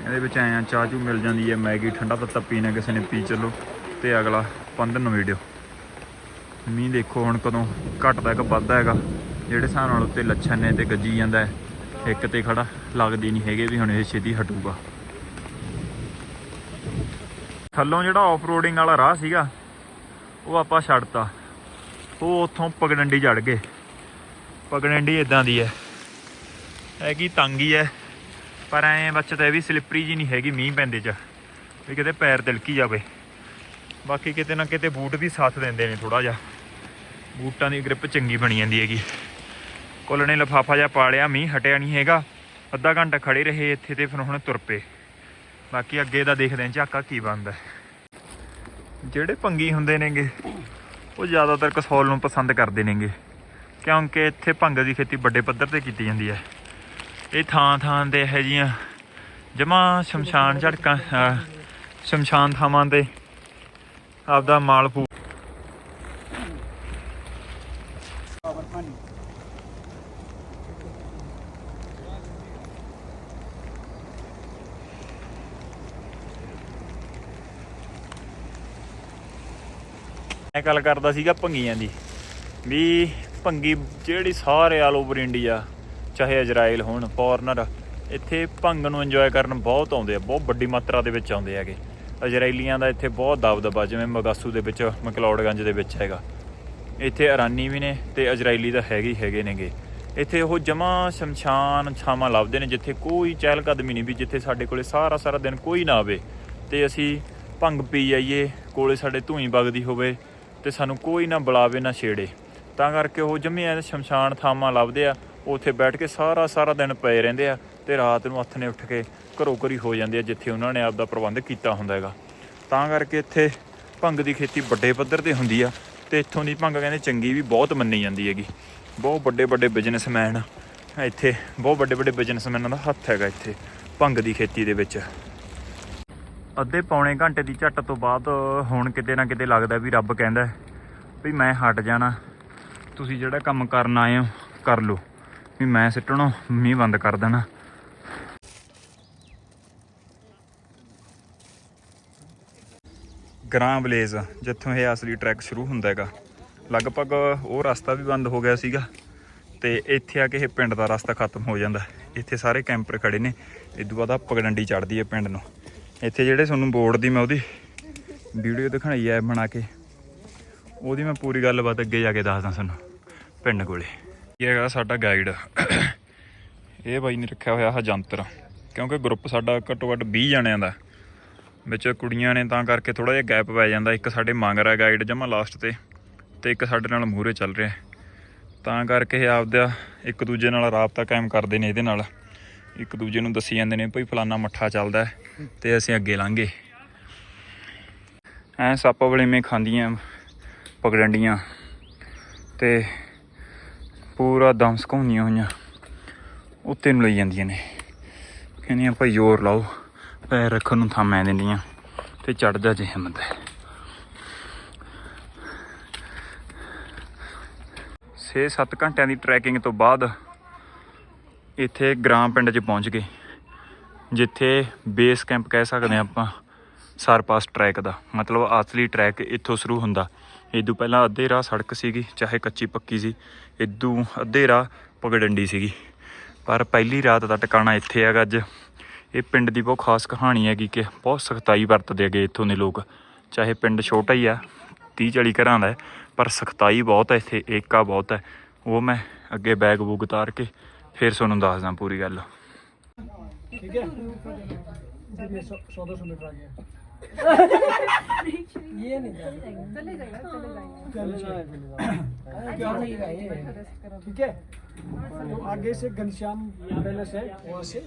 ਇਹਦੇ ਵਿੱਚ ਆਇਆ ਚਾਹ ਚੂ ਮਿਲ ਜਾਂਦੀ ਹੈ, ਮੈਗੀ, ਠੰਡਾ ਤੱਤਾ ਪੀਣਾ ਕਿਸੇ ਨੇ, ਪੀ ਚੱਲੋ। ਤੇ ਅਗਲਾ ਪੰਧ ਨੂੰ ਮੀਂਹ ਦੇਖੋ ਹੁਣ ਕਦੋਂ ਘਟਦਾ ਕਿ ਵੱਧਦਾ ਹੈਗਾ। ਜਿਹੜੇ ਹਿਸਾਬ ਨਾਲ ਉੱਤੇ ਲੱਛਣ ਨੇ ਤੇ ਗੱਜੀ ਜਾਂਦਾ ਇੱਕ ਤੇ ਖੜਾ ਲੱਗਦੀ ਨਹੀਂ ਹੈਗੇ ਵੀ ਹੁਣ ਇਹ ਛੇਤੀ ਹਟੂਗਾ। ਥੱਲੋਂ ਜਿਹੜਾ ਆਫ ਰੋਡਿੰਗ ਵਾਲਾ ਰਾਹ ਸੀਗਾ, ਉਹ ਆਪਾਂ ਛੱਡਤਾ। ਉਹ ਉੱਥੋਂ ਪਗਡੰਡੀ ਚੜ ਗਏ। ਪਗਡੰਡੀ ਇਦਾਂ ਦੀ ਹੈ ਇਹ ਕੀ ਤੰਗੀ ਹੈ ਪਰ ਐ ਬੱਚਤ ਇਹ ਵੀ ਸਲਿੱਪਰੀ ਜੀ ਨਹੀਂ ਹੈਗੀ ਮੀਂਹ ਪੈਂਦੇ ਚ। ਵੀ ਕਿਤੇ ਪੈਰ ਤਿਲਕੀ ਜਾਵੇ। ਬਾਕੀ ਕਿਤੇ ਨਾ ਕਿਤੇ ਬੂਟ ਵੀ ਸਾਥ ਦਿੰਦੇ ਨੇ ਥੋੜਾ ਜਿਹਾ। ਬੂਟਾਂ ਦੀ ਗ੍ਰਿਪ ਚੰਗੀ ਬਣੀ ਜਾਂਦੀ ਹੈਗੀ। ਕੁੱਲ ਨੇ ਲਫਾਫਾ ਜਿਹਾ ਪਾ ਲਿਆ, ਮੀਂਹ ਹਟਿਆ ਨਹੀਂ ਹੈਗਾ। ਅੱਧਾ ਘੰਟਾ ਖੜੇ ਰਹੇ ਇੱਥੇ ਤੇ ਫਿਰ ਹੁਣ ਤੁਰ ਪਏ। ਬਾਕੀ ਅੱਗੇ ਦਾ ਦੇਖਦੇ ਹਾਂ ਝਾਕਾ ਕੀ ਬਣਦਾ। ਜਿਹੜੇ ਪੰਗੀ ਹੁੰਦੇ ਨੇਗੇ। ਉਹ ਜ਼ਿਆਦਾਤਰ ਕਸੌਲ ਨੂੰ ਪਸੰਦ ਕਰਦੇ ਨੇਗੇ, ਕਿਉਂਕਿ ਇੱਥੇ ਭੰਗ ਦੀ ਖੇਤੀ ਵੱਡੇ ਪੱਧਰ ਤੇ ਕੀਤੀ ਜਾਂਦੀ ਹੈ। ਇਹ ਥਾਂ ਥਾਂ ਤੇ ਇਹੋ ਜਿਹੀਆਂ ਜਮਾ ਸ਼ਮਸ਼ਾਨ ਝੜਕਾਂ ਸ਼ਮਸ਼ਾਨ ਥਾਵਾਂ ਤੇ ਆਪਦਾ ਮਾਲ ਮੈਂ ਗੱਲ ਕਰਦਾ ਸੀਗਾ ਭੰਗੀਆਂ ਦੀ, ਵੀ ਭੰਗੀ ਜਿਹੜੀ ਸਾਰੇ ਆਲ ਓਵਰ ਇੰਡੀਆ ਚਾਹੇ ਇਜ਼ਰਾਈਲ ਹੋਣ ਫੋਰਨਰ ਇੱਥੇ ਭੰਗ ਨੂੰ ਇੰਜੋਏ ਕਰਨ ਬਹੁਤ ਆਉਂਦੇ ਆ, ਬਹੁਤ ਵੱਡੀ ਮਾਤਰਾ ਦੇ ਵਿੱਚ ਆਉਂਦੇ ਹੈਗੇ। ਇਜ਼ਰਾਈਲੀਆਂ ਦਾ ਇੱਥੇ ਬਹੁਤ ਦਬਦਬਾ, ਜਿਵੇਂ ਮਗਾਸੂ ਦੇ ਵਿੱਚ ਮਕਲੌੜਗੰਜ ਦੇ ਵਿੱਚ ਹੈਗਾ। ਇੱਥੇ ਇਰਾਨੀ ਵੀ ਨੇ ਤੇ ਇਜ਼ਰਾਈਲੀ ਤਾਂ ਹੈਗੇ ਹੀ ਹੈਗੇ ਨੇਗੇ। ਇੱਥੇ ਉਹ ਜਮਾ ਸ਼ਮਸ਼ਾਨ ਛਾਵਾਂ ਲੱਭਦੇ ਨੇ, ਜਿੱਥੇ ਕੋਈ ਚਹਿਲ ਕਦਮੀ ਨਹੀਂ ਵੀ ਜਿੱਥੇ ਸਾਡੇ ਕੋਲੇ ਸਾਰਾ ਸਾਰਾ ਦਿਨ ਕੋਈ ਨਾ ਆਵੇ। ਤੇ ਅਸੀਂ ਭੰਗ ਪੀ ਜਾਈਏ, ਕੋਲੇ ਸਾਡੇ ਧੂਈ ਵਗਦੀ ਹੋਵੇ ਤੇ ਸਾਨੂੰ ਕੋਈ ਨਾ ਬੁਲਾਵੇ, ਨਾ ਛੇੜੇ। ਤਾਂ ਕਰਕੇ ਉਹ ਜਮੇ ਐ ਸ਼ਮਸ਼ਾਨ ਥਾਵਾਂ ਲੱਭਦੇ ਆ। ਉੱਥੇ ਬੈਠ ਕੇ ਸਾਰਾ ਸਾਰਾ ਦਿਨ ਪਏ ਰਹਿੰਦੇ ਆ ਤੇ ਰਾਤ ਨੂੰ ਹੱਥ ਨੇ ਉੱਠ ਕੇ ਘਰੋ ਘਰੀ ਹੋ ਜਾਂਦੇ ਆ, ਜਿੱਥੇ ਉਹਨਾਂ ਨੇ ਆਪਦਾ ਪ੍ਰਬੰਧ ਕੀਤਾ ਹੁੰਦਾ ਹੈਗਾ। ਤਾਂ ਕਰਕੇ ਇੱਥੇ ਭੰਗ ਦੀ ਖੇਤੀ ਵੱਡੇ ਪੱਧਰ ਤੇ ਹੁੰਦੀ ਆ ਤੇ ਇੱਥੋਂ ਦੀ ਭੰਗ ਕਹਿੰਦੇ ਚੰਗੀ ਵੀ ਬਹੁਤ ਮੰਨੀ ਜਾਂਦੀ ਹੈਗੀ। ਬਹੁਤ ਵੱਡੇ ਵੱਡੇ ਬਿਜ਼ਨਸਮੈਨ ਇੱਥੇ, ਬਹੁਤ ਵੱਡੇ ਵੱਡੇ ਬਿਜ਼ਨਸਮੈਨਾਂ ਦਾ ਹੱਥ ਹੈਗਾ ਇੱਥੇ, ਭੰਗ ਦੀ ਖੇਤੀ ਦੇ ਵਿੱਚ। ਅੱਧੇ ਪੌਣੇ ਘੰਟੇ ਦੀ ਝੱਟ ਤੋਂ ਬਾਅਦ ਹੁਣ ਕਿਤੇ ਨਾ ਕਿਤੇ ਲੱਗਦਾ ਵੀ ਰੱਬ ਕਹਿੰਦਾ ਵੀ ਮੈਂ ਹਟ ਜਾਣਾ। ਤੁਸੀਂ ਜਿਹੜਾ ਕੰਮ ਕਰਨ ਆਏ ਹੋ, ਕਰ ਲਓ। ਵੀ ਮੈਂ ਸਿੱਟਣੋਂ, ਮੀਂਹ ਬੰਦ ਕਰ ਦੇਣਾ। ਗ੍ਰਾਂ ਬਲੇਜ਼, ਜਿੱਥੋਂ ਇਹ ਅਸਲੀ ਟਰੈਕ ਸ਼ੁਰੂ ਹੁੰਦਾ ਹੈਗਾ। ਲਗਭਗ ਉਹ ਰਸਤਾ ਵੀ ਬੰਦ ਹੋ ਗਿਆ ਸੀਗਾ ਤੇ ਇੱਥੇ ਆ ਕੇ ਇਹ ਪਿੰਡ ਦਾ ਰਸਤਾ ਖਤਮ ਹੋ ਜਾਂਦਾ। ਇੱਥੇ ਸਾਰੇ ਕੈਂਪਰ ਖੜੇ ਨੇ। ਇਹ ਤੋਂ ਬਾਅਦ ਆ ਪਗਡੰਡੀ ਚੜਦੀ ਹੈ ਪਿੰਡ ਨੂੰ। ਇੱਥੇ ਜਿਹੜੇ ਤੁਹਾਨੂੰ ਬੋਰਡ ਦੀ ਮੈਂ ਉਹਦੀ ਵੀਡੀਓ ਦਿਖਾਈ ਹੈ ਬਣਾ ਕੇ, ਉਹਦੀ ਮੈਂ ਪੂਰੀ ਗੱਲਬਾਤ ਅੱਗੇ ਜਾ ਕੇ ਦੱਸਦਾ ਤੁਹਾਨੂੰ, ਪਿੰਡ ਕੋਲੇ। ਇਹ ਹੈਗਾ ਸਾਡਾ ਗਾਈਡ ਇਹ ਬਾਈ ਨੇ ਰੱਖਿਆ ਹੋਇਆ ਹਜੰਤਰ, ਕਿਉਂਕਿ ਗਰੁੱਪ ਸਾਡਾ ਘੱਟੋ ਘੱਟ 20 ਜਣਿਆਂ ਦਾ। ਵਿੱਚ ਕੁੜੀਆਂ ਨੇ ਤਾਂ ਕਰਕੇ ਥੋੜਾ ਜਿਹਾ ਗੈਪ ਪੈ ਜਾਂਦਾ, ਇੱਕ ਸਾਡੇ ਮੰਗ ਰਿਹਾ ਗਾਈਡ ਜਮਾ ਲਾਸਟ ਤੇ ਤੇ ਇੱਕ ਸਾਡੇ ਨਾਲ ਮੂਹਰੇ ਚੱਲ ਰਿਹਾ। ਤਾਂ ਕਰਕੇ ਇਹ ਆਪਦਾ ਇੱਕ ਦੂਜੇ ਨਾਲ ਰਾਬਤਾ ਕਾਇਮ ਕਰਦੇ ਨੇ ਇਹਦੇ ਨਾਲ। ਇੱਕ ਦੂਜੇ ਨੂੰ ਦੱਸੀ ਜਾਂਦੇ ਨੇ ਭਈ ਫਲਾਨਾ ਮੱਠਾ ਚੱਲਦਾ ਹੈ ਤੇ ਅਸੀਂ ਅੱਗੇ ਲਾਂਗੇ ਐ ਸੱਪ ਵਲੇਵੇਂ ਖਾਂਦੀਆਂ ਪਗਡੰਡੀਆਂ ਤੇ ਪੂਰਾ ਦਮ ਸੁਕਾਉਂਦੀਆਂ ਹੋਈਆਂ, ਉੱਤੇ ਨੂੰ ਲਈ ਜਾਂਦੀਆਂ ਨੇ। ਕਹਿੰਦੀਆਂ, ਭਾਈ ਜ਼ੋਰ ਲਾਓ, ਪੈਰ ਰੱਖਣ ਨੂੰ ਥਾਂ ਮੈਂ ਦਿੰਦੀਆਂ ਤੇ ਚੜਦਾ ਜੇ ਹਿੰਮਤ ਹੈ। ਛੇ 7 ਘੰਟਿਆਂ ਦੀ ਟਰੈਕਿੰਗ ਤੋਂ ਬਾਅਦ ਇੱਥੇ ਗ੍ਰਾਮ ਪਿੰਡ 'ਚ ਪਹੁੰਚ ਗਏ, ਜਿੱਥੇ ਬੇਸ ਕੈਂਪ ਕਹਿ ਸਕਦੇ ਹਾਂ ਆਪਾਂ ਸਰਪਾਸ ਟਰੈਕ ਦਾ, ਮਤਲਬ ਅਸਲੀ ਟਰੈਕ ਇੱਥੋਂ ਸ਼ੁਰੂ ਹੁੰਦਾ। ਇਦੋਂ ਪਹਿਲਾਂ ਅੱਧੇ ਰਾਹ ਸੜਕ ਸੀਗੀ, ਚਾਹੇ ਕੱਚੀ ਪੱਕੀ ਸੀ ਇਦੋਂ ਅੱਧੇ ਰਾਹ ਪਗਡੰਡੀ ਸੀਗੀ। ਪਰ ਪਹਿਲੀ ਰਾਤ ਦਾ ਟਿਕਾਣਾ ਇੱਥੇ ਹੈਗਾ ਅੱਜ। ਇਹ ਪਿੰਡ ਦੀ ਬਹੁਤ ਖਾਸ ਕਹਾਣੀ ਹੈਗੀ ਕਿ ਬਹੁਤ ਸਖਤਾਈ ਵਰਤਦੇ ਹੈਗੇ ਇੱਥੋਂ ਦੇ ਲੋਕ। ਚਾਹੇ ਪਿੰਡ ਛੋਟਾ ਹੀ ਆ 30 40 ਘਰਾਂ ਦਾ ਪਰ ਸਖਤਾਈ ਬਹੁਤ ਹੈ ਇੱਥੇ ਏਕਾ ਬਹੁਤ ਹੈ। ਉਹ ਮੈਂ ਅੱਗੇ ਬੈਗ ਬੂਗ ਉਤਾਰ ਕੇ ਫਿਰ ਤੁਹਾਨੂੰ ਦੱਸਦਾ ਪੂਰੀ ਗੱਲ। ਠੀਕ ਹੈ। 100 200 ਮੀਟਰ ਆ ਗਿਆ ये नहीं चले जाएगा चले जाएगा क्या नहीं ये ठीक है तो आगे से घनश्याम पैलेस है वहाँ से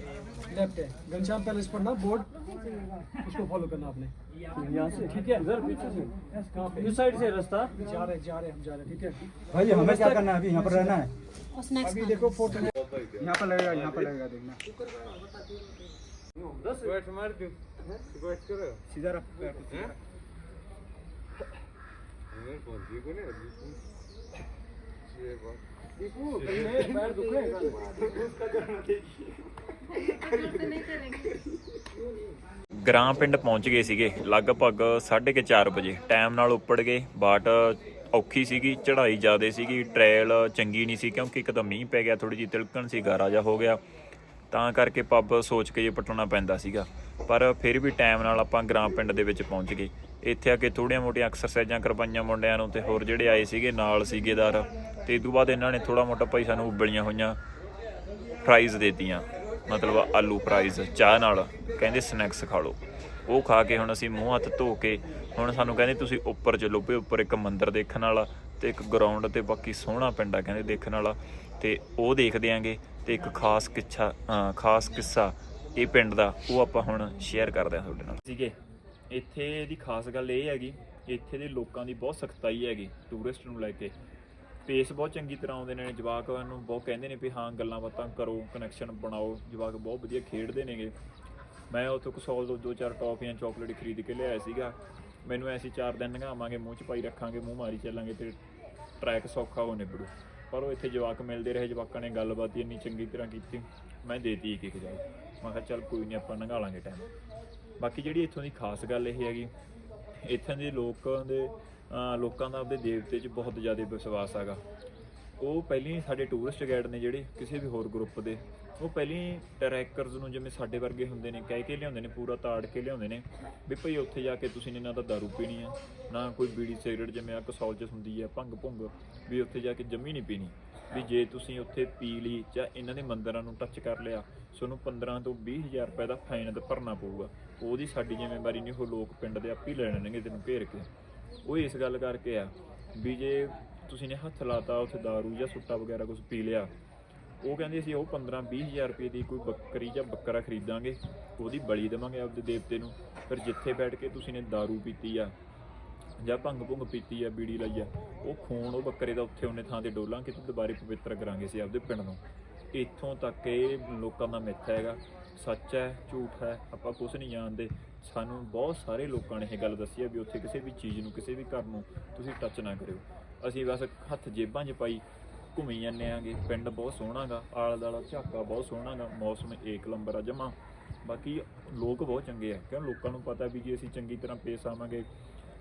लेफ़्ट है। घनश्याम पैलेस पर ना बोर्ड उसको फॉलो करना आपने। यहाँ से? ठीक है? इधर पीछे से? कहाँ इस साइड से रास्ता? जा रहे जा रहे हम जा रहे ठीक है? भाई हमें क्या करना है? अभी यहाँ पर रहना है। अभी देखो फ़ोटो यहाँ पर लगेगा यहाँ पर लगेगा देखना। सीधा रख पैर को सीधा। पैर दुख रहे हैं ਗ੍ਰਾਮ ਪਿੰਡ ਪਹੁੰਚ ਗਏ ਸੀਗੇ ਲਗਭਗ 4:30 ਵਜੇ ਟਾਈਮ ਨਾਲ ਉੱਪੜ ਗਏ ਬਾਟ ਔਖੀ ਸੀਗੀ ਚੜ੍ਹਾਈ ਜ਼ਿਆਦੇ ਸੀਗੀ ਟ੍ਰੇਲ ਚੰਗੀ ਨਹੀਂ ਸੀ ਕਿਉਂਕਿ ਇੱਕ ਤਾਂ ਮੀਂਹ ਪੈ ਗਿਆ ਥੋੜੀ ਜਿਹੀ ਤਿਲਕਣ ਸੀ ਗਾਰਾ ਜਿਹਾ ਹੋ ਗਿਆ ਤਾਂ ਕਰਕੇ ਪੱਬ ਸੋਚ ਕੇ ਜੇ ਪਟਣਾ ਪੈਂਦਾ ਸੀਗਾ। ਪਰ ਫਿਰ ਵੀ ਟਾਈਮ ਨਾਲ ਆਪਾਂ ਗ੍ਰਾਮ ਪਿੰਡ ਦੇ ਵਿੱਚ ਪਹੁੰਚ ਗਏ। ਇੱਥੇ ਆ ਕੇ ਥੋੜੀਆਂ ਮੋਟੀਆਂ ਐਕਸਰਸਾਈਜ਼ਾਂ ਕਰਵਾਈਆਂ ਮੁੰਡਿਆਂ ਨੂੰ ਤੇ ਹੋਰ ਜਿਹੜੇ ਆਏ ਸੀਗੇ ਨਾਲ ਸੀਗੇਦਾਰ, ਤੇ ਇਸ ਤੋਂ ਬਾਅਦ ਇਹਨਾਂ ਨੇ ਥੋੜਾ ਮੋਟਾ ਭਾਈ ਸਾਨੂੰ ਉਬਲੀਆਂ ਹੋਈਆਂ ਫਰਾਈਜ਼ ਦੇਤੀਆਂ। ਮਤਲਬ ਆਲੂ ਫਰਾਈਜ਼ ਚਾਹ ਨਾਲ, ਕਹਿੰਦੇ ਸਨੈਕਸ ਖਾ ਲਓ। ਉਹ ਖਾ ਕੇ ਹੁਣ ਅਸੀਂ ਮੂੰਹ ਹੱਥ ਧੋ ਕੇ ਹੁਣ ਸਾਨੂੰ ਕਹਿੰਦੇ ਤੁਸੀਂ ਉੱਪਰ ਚੱਲੋ ਪਏ ਉੱਪਰ ਇੱਕ ਮੰਦਿਰ ਦੇਖਣ ਵਾਲਾ ਤੇ ਇੱਕ ਗਰਾਊਂਡ ਤੇ ਬਾਕੀ ਸੋਹਣਾ ਪਿੰਡ ਆ ਕਹਿੰਦੇ ਦੇਖਣ ਵਾਲਾ। ਤੇ ਉਹ ਦੇਖ ਦਿਆਂਗੇ ਤੇ ਇੱਕ ਖਾਸ ਕਿੱਛਾ ਖਾਸ ਕਿੱਸਾ ਇਹ ਪਿੰਡ ਦਾ, ਉਹ ਆਪਾਂ ਹੁਣ ਸ਼ੇਅਰ ਕਰਦੇ ਹਾਂ ਤੁਹਾਡੇ ਨਾਲ। ਸੀਗੇ। ਇੱਥੇ ਦੀ ਖਾਸ ਗੱਲ ਇਹ ਹੈਗੀ, ਇੱਥੇ ਦੇ ਲੋਕਾਂ ਦੀ ਬਹੁਤ ਸਖਤਾਈ ਹੈਗੀ ਟੂਰਿਸਟ ਨੂੰ ਲੈ ਕੇ। ਪੇਸ ਬਹੁਤ ਚੰਗੀ ਤਰ੍ਹਾਂ ਆਉਂਦੇ ਨੇ, ਜਵਾਕ ਨੂੰ ਬਹੁਤ ਕਹਿੰਦੇ ਨੇ ਵੀ ਹਾਂ, ਗੱਲਾਂ ਬਾਤਾਂ ਕਰੋ ਕਨੈਕਸ਼ਨ ਬਣਾਓ। ਜਵਾਕ ਬਹੁਤ ਵਧੀਆ ਖੇਡਦੇ ਨੇਗੇ। ਮੈਂ ਉੱਥੋਂ ਕਸੌਲ ਤੋਂ ਦੋ ਚਾਰ ਟੌਫੀਆਂ ਚਾਕਲੇਟ ਖਰੀਦ ਕੇ ਲਿਆਇਆ ਸੀਗਾ। ਮੈਨੂੰ ਐਸੀ ਚਾਰ ਦਿਨ ਲੰਘਾਵਾਂਗੇ ਮੂੰਹ 'ਚ ਪਾਈ ਰੱਖਾਂਗੇ, ਮੂੰਹ ਮਾਰੀ ਚੱਲਾਂਗੇ ਤੇ ਟਰੈਕ ਸੌਖਾ ਹੋ ਨਿਬੜੂ। ਪਰ ਉਹ ਇੱਥੇ ਜਵਾਕ ਮਿਲਦੇ ਰਹੇ, ਜਵਾਕਾਂ ਨੇ ਗੱਲਬਾਤ ਹੀ ਇੰਨੀ ਚੰਗੀ ਤਰ੍ਹਾਂ ਕੀਤੀ। ਮੈਂ ਦੇਤੀ ਇੱਕ ਇੱਕ ਜਾਈ ਮੈਂ ਕਿਹਾ, ਚੱਲ ਕੋਈ ਨਹੀਂ, ਆਪਾਂ ਲੰਘਾ ਲਾਂਗੇ ਟਾਈਮ ਬਾਕੀ ਜਿਹੜੀ ਇੱਥੋਂ ਦੀ ਖਾਸ ਗੱਲ ਇਹ ਹੈਗੀ, ਇੱਥੋਂ ਦੇ ਲੋਕਾਂ ਦੇ ਲੋਕਾਂ ਦਾ ਆਪਦੇ ਦੇਵਤੇ 'ਚ ਬਹੁਤ ਜ਼ਿਆਦਾ ਵਿਸ਼ਵਾਸ ਹੈਗਾ। ਉਹ ਪਹਿਲਾਂ ਹੀ ਸਾਡੇ ਟੂਰਿਸਟ ਗਾਈਡ ਨੇ ਜਿਹੜੇ, ਕਿਸੇ ਵੀ ਹੋਰ ਗਰੁੱਪ ਦੇ ਉਹ ਪਹਿਲੀ ਹੀ ਟਰੈਕਰਸ ਨੂੰ ਜਿਵੇਂ ਸਾਡੇ ਵਰਗੇ ਹੁੰਦੇ ਨੇ, ਕਹਿ ਕੇ ਲਿਆਉਂਦੇ ਨੇ, ਪੂਰਾ ਤਾੜ ਕੇ ਲਿਆਉਂਦੇ ਨੇ, ਵੀ ਭਈ ਉੱਥੇ ਜਾ ਕੇ ਤੁਸੀਂ ਨੇ ਨਾ ਤਾਂ ਦਾਰੂ ਪੀਣੀ ਆ, ਨਾ ਕੋਈ ਬੀੜੀ ਸਿਗਰਟ, ਜਿਵੇਂ ਆ ਕਸੌਲ ਚ ਹੁੰਦੀ ਆ, ਭੰਗ ਭੁੰਗ, ਵੀ ਉੱਥੇ ਜਾ ਕੇ ਜੰਮੀ ਨਹੀਂ ਪੀਣੀ। ਵੀ ਜੇ ਤੁਸੀਂ ਉੱਥੇ ਪੀ ਲਈ ਜਾਂ ਇਹਨਾਂ ਦੇ ਮੰਦਰਾਂ ਨੂੰ ਟੱਚ ਕਰ ਲਿਆ ਤੁਹਾਨੂੰ 15 ਤੋਂ 20 ਹਜ਼ਾਰ ਰੁਪਏ ਦਾ ਫਾਈਨ ਤੇ ਭਰਨਾ ਪਊਗਾ। ਉਹਦੀ ਸਾਡੀ ਜ਼ਿੰਮੇਵਾਰੀ ਨਹੀਂ ਉਹ ਲੋਕ ਪਿੰਡ ਦੇ ਆਪ ਹੀ ਲੈ ਲੈਣਗੇ ਤੈਨੂੰ ਘੇਰ ਕੇ। ਉਹ ਇਸ ਗੱਲ ਕਰਕੇ ਆ, ਵੀ ਜੇ ਤੁਸੀਂ ਨੇ ਹੱਥ ਲਾਤਾ, ਉੱਥੇ दारू ਜਾਂ ਸੁੱਟਾ ਵਗੈਰਾ ਕੁਝ ਪੀ ਲਿਆ ਉਹ ਕਹਿੰਦੇ ਸੀ ਉਹ 15 20 ਹਜ਼ਾਰ ਰੁਪਏ ਦੀ ਕੋਈ ਬੱਕਰੀ ਜਾਂ ਬੱਕਰਾ ਖਰੀਦਾਂਗੇ, ਉਹਦੀ ਬਲੀ ਦੇਵਾਂਗੇ ਆਪਦੇ ਦੇਵਤੇ ਨੂੰ। ਫਿਰ ਜਿੱਥੇ ਬੈਠ ਕੇ ਤੁਸੀਂ ਨੇ दारू ਪੀਤੀ ਆ ਜਾਂ ਭੰਗ ਭੁੰਗ ਪੀਤੀ ਆ, ਬੀੜੀ ਲਈ ਆ, ਉਹ ਖੂਨ ਉਹ ਬੱਕਰੇ ਦਾ ਉੱਥੇ ਉਹਨੇ ਥਾਂ ਤੇ ਡੋਲਾਂ ਕਿ ਦੁਬਾਰੇ ਪਵਿੱਤਰ ਕਰਾਂਗੇ ਸੀ ਆਪਦੇ ਪਿੰਡ ਨੂੰ। ਇੱਥੋਂ ਤੱਕ ਇਹ ਲੋਕਾਂ ਦਾ ਮਿੱਥ ਹੈਗਾ, ਸੱਚ ਹੈ, ਝੂਠ ਹੈ, ਆਪਾਂ ਕੁਝ ਨਹੀਂ ਜਾਣਦੇ। ਸਾਨੂੰ ਬਹੁਤ ਸਾਰੇ ਲੋਕਾਂ ਨੇ ਇਹ ਗੱਲ ਦੱਸੀ ਹੈ ਵੀ ਉੱਥੇ ਕਿਸੇ ਵੀ ਚੀਜ਼ ਨੂੰ, ਕਿਸੇ ਵੀ ਘਰ ਨੂੰ ਤੁਸੀਂ ਟੱਚ ਨਾ ਕਰਿਓ। ਅਸੀਂ ਬਸ ਹੱਥ ਜੇਬਾਂ 'ਚ ਪਾਈ ਘੁੰਮੀ ਜਾਂਦੇ ਆਂਗੇ। ਪਿੰਡ ਬਹੁਤ ਸੋਹਣਾਗਾ ਆਲਾ ਦਾਲਾ ਝਾਕਾ ਬਹੁਤ ਸੋਹਣਾਗਾ ਮੌਸਮ ਏਕ ਲੰਬਰ ਆ ਜਮਾ। ਬਾਕੀ ਲੋਕ ਬਹੁਤ ਚੰਗੇ ਆ, ਕਿਉਂ ਲੋਕਾਂ ਨੂੰ ਪਤਾ ਵੀ ਜੇ ਅਸੀਂ ਚੰਗੀ ਤਰ੍ਹਾਂ ਪੇਸ਼ ਆਵਾਂਗੇ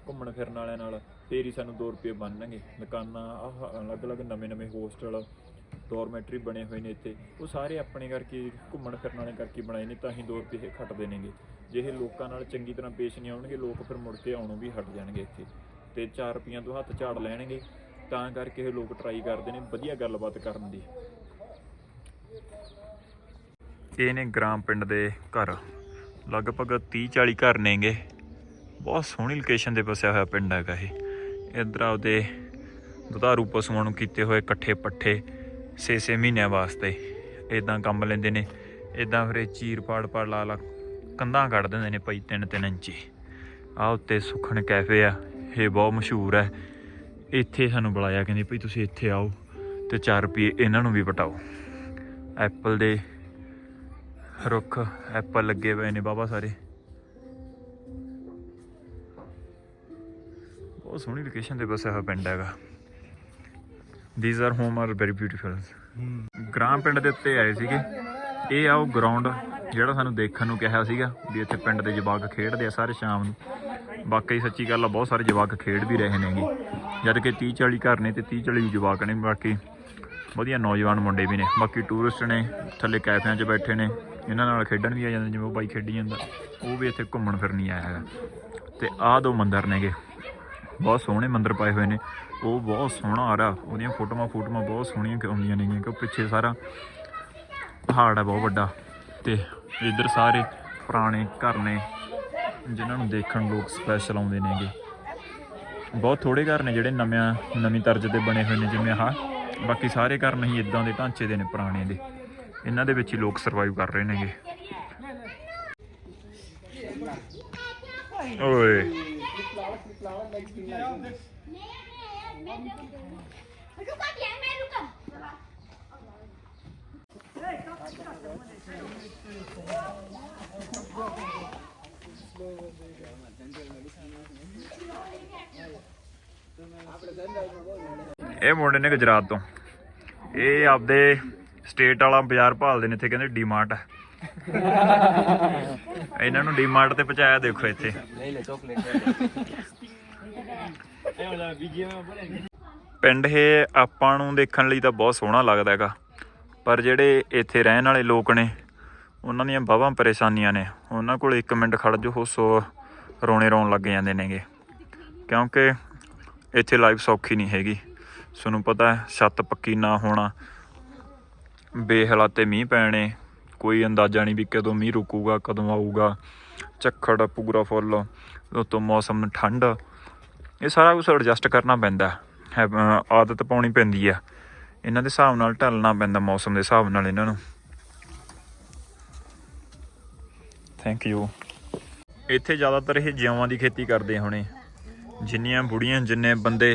ਘੁੰਮਣ ਫਿਰਨ ਵਾਲਿਆਂ ਨਾਲ, ਫੇਰ ਹੀ ਸਾਨੂੰ 2 ਰੁਪਏ ਬਣਨਗੇ। ਦੁਕਾਨਾਂ, ਆਹ ਅਲੱਗ-ਅਲੱਗ ਨਵੇਂ-ਨਵੇਂ ਹੋਸਟਲ, ਡੋਰਮੈਟਰੀ ਬਣੇ ਹੋਏ ਨੇ ਇੱਥੇ। ਉਹ ਸਾਰੇ ਆਪਣੇ ਕਰਕੇ ਘੁੰਮਣ ਫਿਰਨ ਵਾਲੇ ਕਰਕੇ ਬਣਾਏ ਨੇ, ਤਾਂ ਹੀ 2 ਰੁਪਏ ਖੱਟਦੇ ਨੇਗੇ। ਜੇ ਇਹ ਲੋਕਾਂ ਨਾਲ ਚੰਗੀ ਤਰ੍ਹਾਂ ਪੇਸ਼ ਨਹੀਂ ਆਉਣਗੇ, ਲੋਕ ਫਿਰ ਮੁੜ ਕੇ ਆਉਣੋਂ ਵੀ ਹਟ ਜਾਣਗੇ ਇੱਥੇ। ਤੇ 4 ਰੁਪਈਆਂ ਤੋਂ ਹੱਥ ਝਾੜ ਲੈਣਗੇ। ਤਾਂ ਕਰਕੇ ਇਹ ਲੋਕ ਟਰਾਈ ਕਰਦੇ ਨੇ, ਵਧੀਆ ਗੱਲਬਾਤ ਕਰਨ ਦੀ। ਇਹ ਨੇ ਗ੍ਰਾਮ ਪਿੰਡ ਦੇ ਘਰ। ਲਗਭਗ 30 40 ਘਰ ਨੇਗੇ। ਬਹੁਤ ਸੋਹਣੀ ਲੋਕੇਸ਼ਨ ਤੇ ਵਸਿਆ ਹੋਇਆ ਪਿੰਡ ਹੈਗਾ ਇਹ। ਇਧਰ ਆਪਦੇ ਦੁਧਾਰੂ ਪਸ਼ੂਆਂ ਨੂੰ ਕੀਤੇ ਹੋਏ ਇਕੱਠੇ ਪੱਠੇ 6-6 ਮਹੀਨਿਆਂ ਵਾਸਤੇ ਇਦਾਂ ਕੰਮ ਲੈਂਦੇ ਨੇ। ਇਦਾਂ ਫਿਰ ਚੀਰ ਪਾੜ ਪਾੜ ਲਾ ਲਾ ਕੰਧਾਂ ਕੱਢ ਦਿੰਦੇ ਨੇ ਪਈ 3-3 ਇੰਚੀ। ਆ ਉੱਤੇ ਸੁਖਣ ਕੈਫੇ ਆ। ਇਹ ਬਹੁਤ ਮਸ਼ਹੂਰ ਹੈ। ਇੱਥੇ ਸਾਨੂੰ ਬੁਲਾਇਆ, ਕਹਿੰਦੇ ਭਈ ਤੁਸੀਂ ਇੱਥੇ ਆਓ ਤੇ 4 ਰੁਪਏ ਇਹਨਾਂ ਨੂੰ ਵੀ ਵਟਾਓ। ਐਪਲ ਦੇ ਰੁੱਖ, ਐਪਲ ਲੱਗੇ ਹੋਏ ਨੇ ਬਾਬਾ ਸਾਰੇ। ਬਹੁਤ ਸੋਹਣੀ ਲੋਕੇਸ਼ਨ ਤੇ ਬਸਿਆ ਹੋਇਆ ਪਿੰਡ ਹੈਗਾ। These are home are very beautiful gram ਪਿੰਡ ਦੇ ਉੱਤੇ ਆਏ ਸੀਗੇ। ਇਹ ਆ ਉਹ ਗਰਾਊਂਡ ਜਿਹੜਾ ਸਾਨੂੰ ਦੇਖਣ ਨੂੰ ਕਿਹਾ ਸੀਗਾ ਵੀ ਇੱਥੇ ਪਿੰਡ ਦੇ ਜਵਾਕ ਖੇਡਦੇ ਆ ਸਾਰੇ ਸ਼ਾਮ ਨੂੰ। ਵਾਕਈ ਸੱਚੀ ਗੱਲ ਆ, ਬਹੁਤ ਸਾਰੇ ਜਵਾਕ ਖੇਡ ਵੀ ਰਹੇ ਨੇਗੇ। ਜਦ ਕਿ 30 40 ਘਰ ਨੇ ਤੇ 30 40 ਜਵਾਕ ਨੇ, ਬਾਕੀ ਵਧੀਆ ਨੌਜਵਾਨ ਮੁੰਡੇ ਵੀ ਨੇ। ਬਾਕੀ ਟੂਰਿਸਟ ਨੇ, ਥੱਲੇ ਕੈਫਿਆਂ 'ਚ ਬੈਠੇ ਨੇ, ਇਹਨਾਂ ਨਾਲ ਖੇਡਣ ਵੀ ਆ ਜਾਂਦੇ, ਜਿਵੇਂ ਉਹ ਬਾਈ ਖੇਡੀ ਜਾਂਦਾ। ਉਹ ਵੀ ਇੱਥੇ ਘੁੰਮਣ ਫਿਰਨ ਹੀ ਆਇਆ ਹੈਗਾ। ਤੇ ਆਹ ਦੋ ਮੰਦਰ ਨੇਗੇ। ਬਹੁਤ ਸੋਹਣੇ ਮੰਦਰ ਪਾਏ ਹੋਏ ਨੇ। ਉਹ ਬਹੁਤ ਸੋਹਣਾ ਆ ਰਿਹਾ। ਉਹਦੀਆਂ ਫੋਟੋਆਂ ਫੋਟੋਆਂ ਬਹੁਤ ਸੋਹਣੀਆਂ ਆਉਂਦੀਆਂ ਨੇਗੀਆਂ ਕਿ ਪਿੱਛੇ ਸਾਰਾ ਪਹਾੜ ਹੈ ਬਹੁਤ ਵੱਡਾ। ਤੇ ਇੱਧਰ ਸਾਰੇ ਪੁਰਾਣੇ ਘਰ ਨੇ। ਜਿਨ੍ਹਾਂ ਨੂੰ ਦੇਖਣ ਲੋਕ ਸਪੈਸ਼ਲ ਆਉਂਦੇ ਨੇਗੇ। ਬਹੁਤ ਥੋੜੇ ਘਰ ਨੇ ਜਿਹੜੇ ਨਵਿਆਂ, ਨਵੀਂ ਤਰਜ਼ ਦੇ ਬਣੇ ਹੋਏ ਨੇ, ਜਿਵੇਂ ਆਹ। ਬਾਕੀ ਸਾਰੇ ਘਰ ਨਹੀਂ ਇਦਾਂ ਦੇ ਢਾਂਚੇ ਦੇ ਨੇ ਪੁਰਾਣੇ ਦੇ। ਇਹਨਾਂ ਦੇ ਵਿੱਚ ਹੀ ਲੋਕ ਸਰਵਾਈਵ ਕਰ ਰਹੇ ਨੇਗੇ। ਓਏ। ਇਹ ਮੁੰਡੇ ਨੇ ਗੁਜਰਾਤ ਤੋਂ। ਇਹ ਆਪਦੇ ਸਟੇਟ ਵਾਲਾ ਬਾਜ਼ਾਰ ਭਾਲਦੇ ਨੇ, ਇੱਥੇ ਕਹਿੰਦੇ ਡੀਮਾਰਟ ਇਹਨਾਂ ਨੂੰ ਡੀਮਾਰਟ ਤੇ ਪਹੁੰਚਾਇਆ ਦੇਖੋ ਇੱਥੇ। ਪਿੰਡ ਇਹ ਆਪਾਂ ਨੂੰ ਦੇਖਣ ਲਈ ਤਾਂ ਬਹੁਤ ਸੋਹਣਾ ਲੱਗਦਾ ਹੈਗਾ। ਪਰ ਜਿਹੜੇ ਇੱਥੇ ਰਹਿਣ ਵਾਲੇ ਲੋਕ ਨੇ ਉਹਨਾਂ ਦੀਆਂ ਬਾਹਾਂ ਪਰੇਸ਼ਾਨੀਆਂ ਨੇ। ਉਹਨਾਂ ਕੋਲ 1 ਮਿੰਟ ਖੜ ਜੋ ਸੋ ਰੋਣੇ ਰੋਣ ਲੱਗ ਜਾਂਦੇ ਨੇਗੇ। ਕਿਉਂਕਿ ਇੱਥੇ ਲਾਈਫ ਸੌਖੀ ਨਹੀਂ ਹੈਗੀ। ਤੁਹਾਨੂੰ ਪਤਾ ਹੈ, ਛੱਤ ਪੱਕੀ ਨਾ ਹੋਣਾ, ਬੇਹਲਾਤੇ ਮੀਂਹ ਪੈਣੇ, ਕੋਈ ਅੰਦਾਜ਼ਾ ਨਹੀਂ ਵੀ ਕਦੋਂ ਮੀਂਹ ਰੁਕੂਗਾ, ਕਦੋਂ ਆਊਗਾ। ਝੱਖੜ ਪੂਰਾ ਫੁੱਲ ਉਤੋਂ ਮੌਸਮ ਠੰਡ। ਇਹ ਸਾਰਾ ਕੁਝ ਐਡਜਸਟ ਕਰਨਾ ਪੈਂਦਾ। ਹੈ ਆਦਤ ਪਾਉਣੀ ਪੈਂਦੀ ਆ। ਇਹਨਾਂ ਦੇ ਹਿਸਾਬ ਨਾਲ ਢਲਣਾ ਪੈਂਦਾ ਮੌਸਮ ਦੇ ਹਿਸਾਬ ਨਾਲ ਇਹਨਾਂ ਨੂੰ। ਥੈਂਕ ਯੂ ਇੱਥੇ ਜ਼ਿਆਦਾਤਰ ਇਹ ਜਿਉਆਂ ਦੀ ਖੇਤੀ ਕਰਦੇ ਹੋਣੇ। ਜਿੰਨੀਆਂ ਬੁੜੀਆਂ, ਜਿੰਨੇ ਬੰਦੇ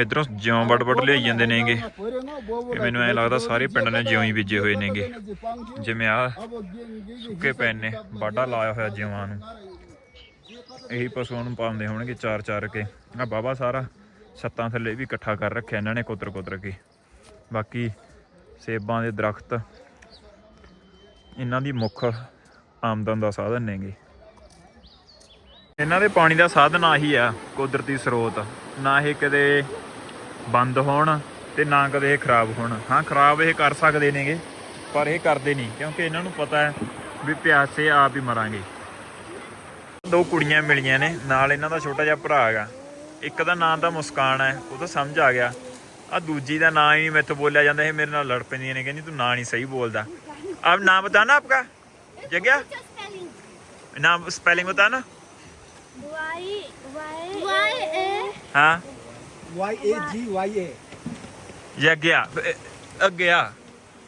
ਇਧਰੋਂ ਜਿਉਂ ਵੜ ਵੜ ਲਿਆਈ ਜਾਂਦੇ ਨੇਗੇ। ਇਹ ਮੈਨੂੰ ਐ ਲੱਗਦਾ ਸਾਰੇ ਪਿੰਡ ਨੇ ਜਿਉਂ ਹੀ ਬੀਜੇ ਹੋਏ ਨੇਗੇ। ਜਿਵੇਂ ਆ ਸੁੱਕੇ ਪੈਨ ਨੇ ਬਾਡਾ ਲਾਇਆ ਹੋਇਆ ਜਿਉਆਂ ਨੂੰ। ਇਹੀ ਪਸ਼ੂਆਂ ਨੂੰ ਪਾਉਂਦੇ ਹੋਣਗੇ ਚਾਰ ਚਾਰ ਕੇ। ਆ ਬਾਬਾ ਸਾਰਾ ਛੱਤਾਂ ਥੱਲੇ ਵੀ ਇਕੱਠਾ ਕਰ ਰੱਖਿਆ ਇਹਨਾਂ ਨੇ ਕੁਤਰ ਕੁਤਰ ਕੇ। ਬਾਕੀ ਸੇਬਾਂ ਦੇ ਦਰਖਤ, ਇਹਨਾਂ ਦੀ ਮੁੱਖ ਆਮਦਨ ਦਾ ਸਾਧਨ ਨੇਗੇ। ਇਹਨਾਂ ਦੇ ਪਾਣੀ ਦਾ ਸਾਧਨ ਆਹੀ ਆ, ਕੁਦਰਤੀ ਸਰੋਤ। ਨਾ ਇਹ ਕਦੇ ਬੰਦ ਹੋਣ ਤੇ ਨਾ ਕਦੇ ਇਹ ਖਰਾਬ ਹੋਣ। ਹਾਂ, ਖਰਾਬ ਇਹ ਕਰ ਸਕਦੇ ਨੇਗੇ, ਪਰ ਇਹ ਕਰਦੇ ਨਹੀਂ, ਕਿਉਂਕਿ ਇਹਨਾਂ ਨੂੰ ਪਤਾ ਹੈ ਵੀ ਪਿਆਸੇ ਆਪ ਹੀ ਮਰਾਂਗੇ। ਦੋ ਕੁੜੀਆਂ ਮਿਲੀਆਂ ਨੇ, ਨਾਲ ਇਹਨਾਂ ਦਾ ਛੋਟਾ ਜਿਹਾ ਭਰਾ ਹੈਗਾ। ਇੱਕ ਦਾ ਨਾਂ ਤਾਂ ਮੁਸਕਾਨ ਹੈ, ਉਹ ਤਾਂ ਸਮਝ ਆ ਗਿਆ। ਆ ਦੂਜੀ ਦਾ ਨਾਂ ਹੀ ਨਹੀਂ ਮੈਥੋਂ ਬੋਲਿਆ ਜਾਂਦਾ, ਇਹ ਮੇਰੇ ਨਾਲ ਲੜ ਪੈਂਦੀਆਂ ਨੇ, ਕਹਿੰਦੀ ਤੂੰ ਨਾਂ ਨਹੀਂ ਸਹੀ ਬੋਲਦਾ। ਆਪ ਨਾਮ ਬਤਾਨਾ ਆਪਕਾ। जगह नाम स्पेलिंग बता ना वाई वाई वाई ए हाँ वाई ए जी वाई ए यज्ञा अज्ञा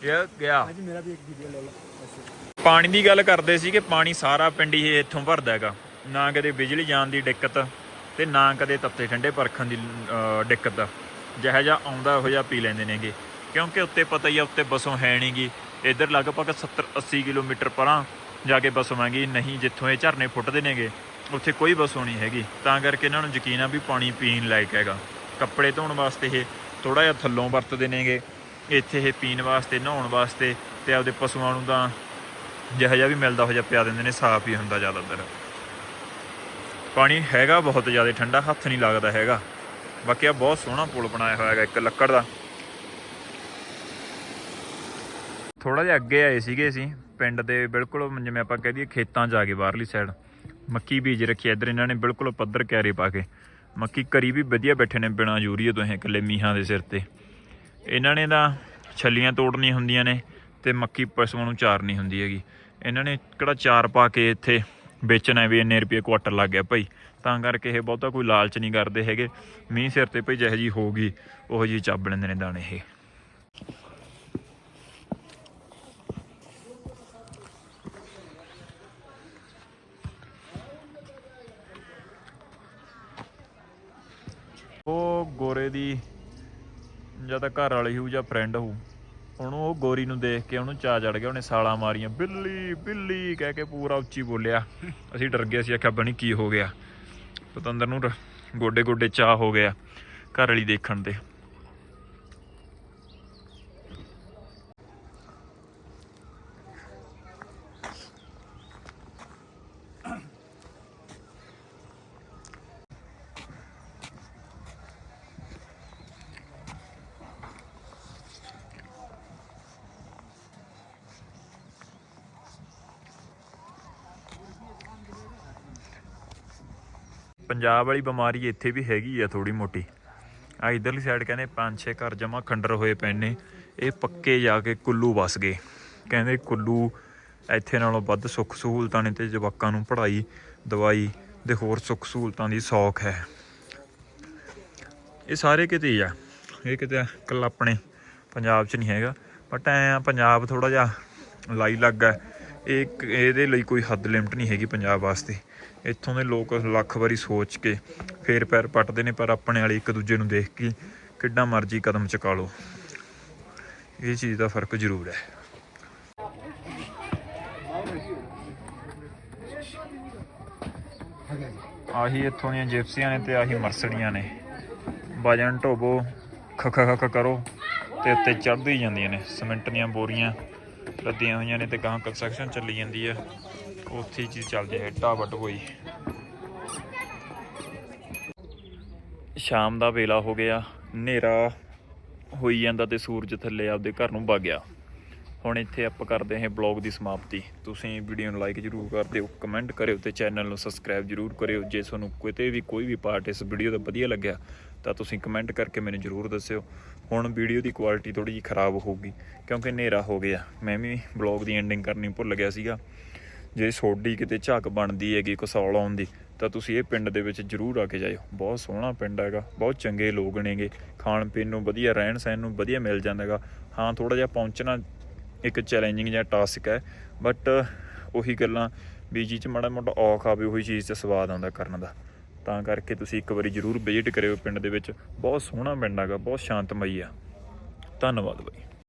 यज्ञा ਅੱਜ ਮੇਰਾ ਵੀ ਇੱਕ ਵੀਡੀਓ ਲੈ ਲਓ। ਐਸੇ ਪਾਣੀ ਦੀ ਗੱਲ ਕਰਦੇ ਸੀ ਕਿ ਪਾਣੀ ਸਾਰਾ ਪਿੰਡ ਹੀ ਇੱਥੋਂ ਭਰਦਾ ਹੈਗਾ। ਨਾ ਕਦੇ ਬਿਜਲੀ ਜਾਣ ਦੀ ਦਿੱਕਤ ਤੇ ਨਾ ਕਦੇ ਤੱਤੇ ਠੰਡੇ ਪਰਖਣ ਦੀ ਦਿੱਕਤ। ਜਿਹੋ ਜਿਹਾ ਆਉਂਦਾ ਉਹੋ ਜਿਹਾ ਪੀ ਲੈਂਦੇ ਨੇਗੇ। ਕਿਉਂਕਿ ਉੱਤੇ ਪਤਾ ਹੀ ਆ ਉੱਤੇ ਬਸੋਂ ਹੈ ਨਹੀਂਗੀ ਇੱਧਰ ਲਗਭਗ 70 80 ਕਿਲੋਮੀਟਰ ਪਰਾਂ ਜਾ ਕੇ ਬੱਸ ਬਸਵਾਂਗੀ ਨਹੀਂ, ਜਿੱਥੋਂ ਇਹ ਝਰਨੇ ਫੁੱਟਦੇ ਨੇਗੇ, ਉੱਥੇ ਕੋਈ ਬੱਸ ਹੋਣੀ ਹੈਗੀ। ਤਾਂ ਕਰਕੇ ਇਹਨਾਂ ਨੂੰ ਯਕੀਨ ਆ ਵੀ ਪਾਣੀ ਪੀਣ ਲਾਇਕ ਹੈਗਾ। ਕੱਪੜੇ ਧੋਣ ਵਾਸਤੇ ਇਹ ਥੋੜਾ ਜਿਹਾ ਥੱਲੋਂ ਵਰਤਦੇ ਨੇਗੇ। ਇੱਥੇ ਇਹ ਪੀਣ ਵਾਸਤੇ, ਨਹਾਉਣ ਵਾਸਤੇ ਤੇ ਆਪਦੇ ਪਸ਼ੂਆਂ ਨੂੰ ਤਾਂ ਜਿਹੋ ਜਿਹਾ ਵੀ ਮਿਲਦਾ ਹੋ ਜਿਹਾ ਪਿਆ ਦਿੰਦੇ ਨੇ, ਸਾਫ਼ ਹੀ ਹੁੰਦਾ ਜ਼ਿਆਦਾਤਰ। ਪਾਣੀ ਹੈਗਾ ਬਹੁਤ ਜ਼ਿਆਦਾ, ਠੰਡਾ ਹੱਥ ਨਹੀਂ ਲੱਗਦਾ ਹੈਗਾ। ਬਾਕੀ ਆ ਬਹੁਤ ਸੋਹਣਾ ਪੁਲ ਬਣਾਇਆ ਹੋਇਆ ਹੈਗਾ ਇੱਕ ਲੱਕੜ ਦਾ। ਥੋੜਾ ਜਿਹਾ ਅੱਗੇ ਆਏ ਸੀਗੇ ਅਸੀਂ, ਪਿੰਡ ਦੇ ਬਿਲਕੁਲ ਜਿਵੇਂ ਆਪਾਂ ਕਹਿ ਦਈਏ ਖੇਤਾਂ 'ਚ ਆ ਗਏ ਬਾਹਰਲੀ ਸਾਈਡ ਮੱਕੀ ਬੀਜ ਰੱਖੀ ਇੱਧਰ, ਇਹਨਾਂ ਨੇ ਬਿਲਕੁਲ ਪੱਧਰ ਕੈਰੇ ਪਾ ਕੇ। ਮੱਕੀ ਕਰੀ ਵੀ ਵਧੀਆ ਬੈਠੇ ਨੇ ਬਿਨਾਂ ਯੂਰੀਏ ਤੋਂ ਇਹ ਇਕੱਲੇ ਮੀਹਾਂ ਦੇ ਸਿਰ ਤੇ। ਇਹਨਾਂ ਨੇ ਤਾਂ ਛੱਲੀਆਂ ਤੋੜਨੀਆਂ ਹੁੰਦੀਆਂ ਨੇ ਤੇ ਮੱਕੀ ਪਸ਼ੂਆਂ ਨੂੰ ਚਾਰਨੀ ਹੁੰਦੀ ਹੈਗੀ। ਇਹਨਾਂ ਨੇ ਕਿਹੜਾ ਚਾਰ ਪਾ ਕੇ ਇੱਥੇ ਵੇਚਣਾ ਵੀ ਇੰਨੇ ਰੁਪਏ ਕੁਆਟਰ ਲੱਗ ਗਿਆ ਭਾਈ। ਤਾਂ ਕਰਕੇ ਇਹ ਬਹੁਤਾ ਕੋਈ ਲਾਲਚ ਨਹੀਂ ਕਰਦੇ ਹੈਗੇ। ਮੀਂਹ ਸਿਰ ਤੇ ਭਾਈ ਜਿਹੋ ਜੀ ਹੋਊਗੀ ਉਹੋ ਜੀ ਚੱਬ ਲੈਂਦੇ ਨੇ ਦਾਣੇ ਇਹ। ਉਹ ਗੋਰੇ ਦੀ ਜਾਂ ਤਾਂ ਘਰ ਵਾਲੀ ਹੋਊ ਜਾਂ ਫਰੈਂਡ ਹੋਊ, ਉਹਨੂੰ ਉਹ ਗੋਰੀ ਨੂੰ ਦੇਖ ਕੇ ਉਹਨੂੰ ਚਾਹ ਚੜ ਗਿਆ, ਉਹਨੇ ਸਾਲਾ ਮਾਰੀਆਂ, ਬਿੱਲੀ ਬਿੱਲੀ ਕਹਿ ਕੇ ਪੂਰਾ ਉੱਚੀ ਬੋਲਿਆ। ਅਸੀਂ ਡਰ ਗਏ ਸੀ ਆਖਿਆ, ਬਣੀ ਕੀ ਹੋ ਗਿਆ? ਪਤੰਦਰ ਨੂੰ ਰ- ਗੋਡੇ ਗੋਡੇ ਚਾ ਹੋ ਗਿਆ ਘਰ ਵਾਲੀ ਦੇਖਣ ਤੇ। ਪੰਜਾਬ ਵਾਲੀ ਬਿਮਾਰੀ ਇੱਥੇ ਵੀ ਹੈਗੀ ਆ ਥੋੜੀ ਮੋਟੀ। ਆ ਇਧਰਲੀ ਸਾਈਡ ਕਹਿੰਦੇ ਪੰਜ ਛੇ ਘਰ ਜਮਾ ਖੰਡਰ ਹੋਏ ਪਏ ਨੇ। ਇਹ ਪੱਕੇ ਜਾ ਕੇ ਕੁੱਲੂ ਵਸ ਗਏ। ਕਹਿੰਦੇ ਕੁੱਲੂ ਇੱਥੇ ਨਾਲੋਂ ਵੱਧ ਸੁੱਖ ਸਹੂਲਤਾਂ ਨੇ ਤੇ ਜਵਾਕਾਂ ਨੂੰ ਪੜ੍ਹਾਈ, ਦਵਾਈ ਦੇ ਹੋਰ ਸੁੱਖ ਸਹੂਲਤਾਂ ਦੀ ਸੌਖ ਹੈ। ਇਹ ਸਾਰੇ ਕਿਤੇ ਹੀ ਆ। ਇਹ ਕਿਤੇ ਇਕੱਲਾ ਆਪਣੇ ਪੰਜਾਬ 'ਚ ਨਹੀਂ ਹੈਗਾ। ਬਟ ਐ ਪੰਜਾਬ ਥੋੜਾ ਜਿਹਾ ਲਾਈ ਲੱਗਾ ਇਹ ਇਹਦੇ ਲਈ ਕੋਈ ਹੱਦ ਲਿਮਟ ਨਹੀਂ ਹੈਗੀ ਪੰਜਾਬ ਵਾਸਤੇ। ਇੱਥੋਂ ਦੇ ਲੋਕ ਲੱਖ ਵਾਰੀ ਸੋਚ ਕੇ ਫੇਰ ਪੈਰ ਪੱਟਦੇ ਨੇ, ਪਰ ਆਪਣੇ ਵਾਲੇ ਇੱਕ ਦੂਜੇ ਨੂੰ ਦੇਖ ਕੇ ਕਿੱਡਾ ਮਰਜ਼ੀ ਕਦਮ ਚੁਕਾ ਲਓ। ਇਹ ਚੀਜ਼ ਦਾ ਫ਼ਰਕ ਜ਼ਰੂਰ ਹੈ। ਆਹੀ ਇੱਥੋਂ ਦੀਆਂ ਜਿਪਸੀਆਂ ਨੇ ਤੇ ਆਹੀ ਮਰਸੜੀਆਂ ਨੇ। ਵਜਨ ਢੋਬੋ ਖਖ ਖਖ ਕਰੋ ਤੇ ਉੱਤੇ ਚੜ੍ਹਦੀ ਜਾਂਦੀਆਂ ਨੇ। ਸਿਮੈਂਟ ਦੀਆਂ ਬੋਰੀਆਂ ਲੱਦੀਆਂ ਹੋਈਆਂ ਨੇ ਤੇ ਗਾਂ ਕੰਸਟਰਕਸ਼ਨ ਚੱਲੀ ਜਾਂਦੀ ਆ। ਉੱਥੇ ਚੀਜ਼ ਚੱਲਦੀ ਹੈ ਢਾਬਟ ਹੋਈ ਸ਼ਾਮ ਦਾ ਵੇਲਾ ਹੋ ਗਿਆ, ਹਨੇਰਾ ਹੋਈ ਜਾਂਦਾ ਤੇ ਸੂਰਜ ਥੱਲੇ ਆਪਦੇ ਘਰ ਨੂੰ ਵਗ ਗਿਆ। ਹੁਣ ਇੱਥੇ ਆਪਾਂ ਕਰਦੇ ਹਾਂ ਬਲੌਗ ਦੀ ਸਮਾਪਤੀ। ਤੁਸੀਂ ਵੀਡੀਓ ਨੂੰ ਲਾਈਕ ਜਰੂਰ ਕਰ ਦਿਓ ਕਮੈਂਟ ਕਰਿਓ ਤੇ ਚੈਨਲ ਨੂੰ ਸਬਸਕ੍ਰਾਈਬ ਜਰੂਰ ਕਰਿਓ। ਜੇ ਤੁਹਾਨੂੰ ਕਿਤੇ ਵੀ ਕੋਈ ਵੀ ਪਾਰਟ ਇਸ ਵੀਡੀਓ ਦਾ ਵਧੀਆ ਲੱਗਿਆ, ਤਾਂ ਤੁਸੀਂ ਕਮੈਂਟ ਕਰਕੇ ਮੈਨੂੰ ਜਰੂਰ ਦੱਸਿਓ। ਹੁਣ ਵੀਡੀਓ ਦੀ ਕੁਆਲਿਟੀ ਥੋੜੀ ਜਿਹੀ ਖਰਾਬ ਹੋਊਗੀ, ਕਿਉਂਕਿ ਹਨੇਰਾ ਹੋ ਗਿਆ। ਮੈਂ ਵੀ ਬਲੌਗ ਦੀ ਐਂਡਿੰਗ ਕਰਨੀ ਭੁੱਲ ਗਿਆ ਸੀਗਾ। ਜੇ ਸੋਡੀ ਕਿਤੇ ਝੱਕ ਬਣਦੀ ਹੈਗੀ ਕਸੌਲ ਆਉਣ ਦੀ, ਤਾਂ ਤੁਸੀਂ ਇਹ ਪਿੰਡ ਦੇ ਵਿੱਚ ਜਰੂਰ ਆ ਕੇ ਜਾਇਓ। ਬਹੁਤ ਸੋਹਣਾ ਪਿੰਡ ਹੈਗਾ, ਬਹੁਤ ਚੰਗੇ ਲੋਕ ਨੇਗੇ। ਖਾਣ ਪੀਣ ਨੂੰ ਵਧੀਆ, ਰਹਿਣ ਸਹਿਣ ਨੂੰ ਵਧੀਆ ਮਿਲ ਜਾਂਦਾ ਹੈਗਾ। ਹਾਂ ਥੋੜਾ ਜਿਹਾ ਪਹੁੰਚਣਾ ਇੱਕ ਚੈਲੰਜਿੰਗ ਜਿਹਾ ਟਾਸਕ ਹੈ ਬਟ ਉਹੀ ਗੱਲਾਂ ਵੀ ਜੀ ਚ ਮਾੜਾ ਮੋਟਾ ਔਖ ਆਵੇ, ਉਹੀ ਚੀਜ਼ 'ਚ ਸਵਾਦ ਆਉਂਦਾ ਕਰਨ ਦਾ। ਤਾਂ ਕਰਕੇ ਤੁਸੀਂ ਇੱਕ ਵਾਰੀ ਜਰੂਰ ਵਿਜ਼ਿਟ ਕਰਿਓ ਪਿੰਡ ਦੇ ਵਿੱਚ। ਬਹੁਤ ਸੋਹਣਾ ਪਿੰਡ ਹੈਗਾ, ਬਹੁਤ ਸ਼ਾਂਤਮਈ ਆ। ਧੰਨਵਾਦ ਬਾਈ।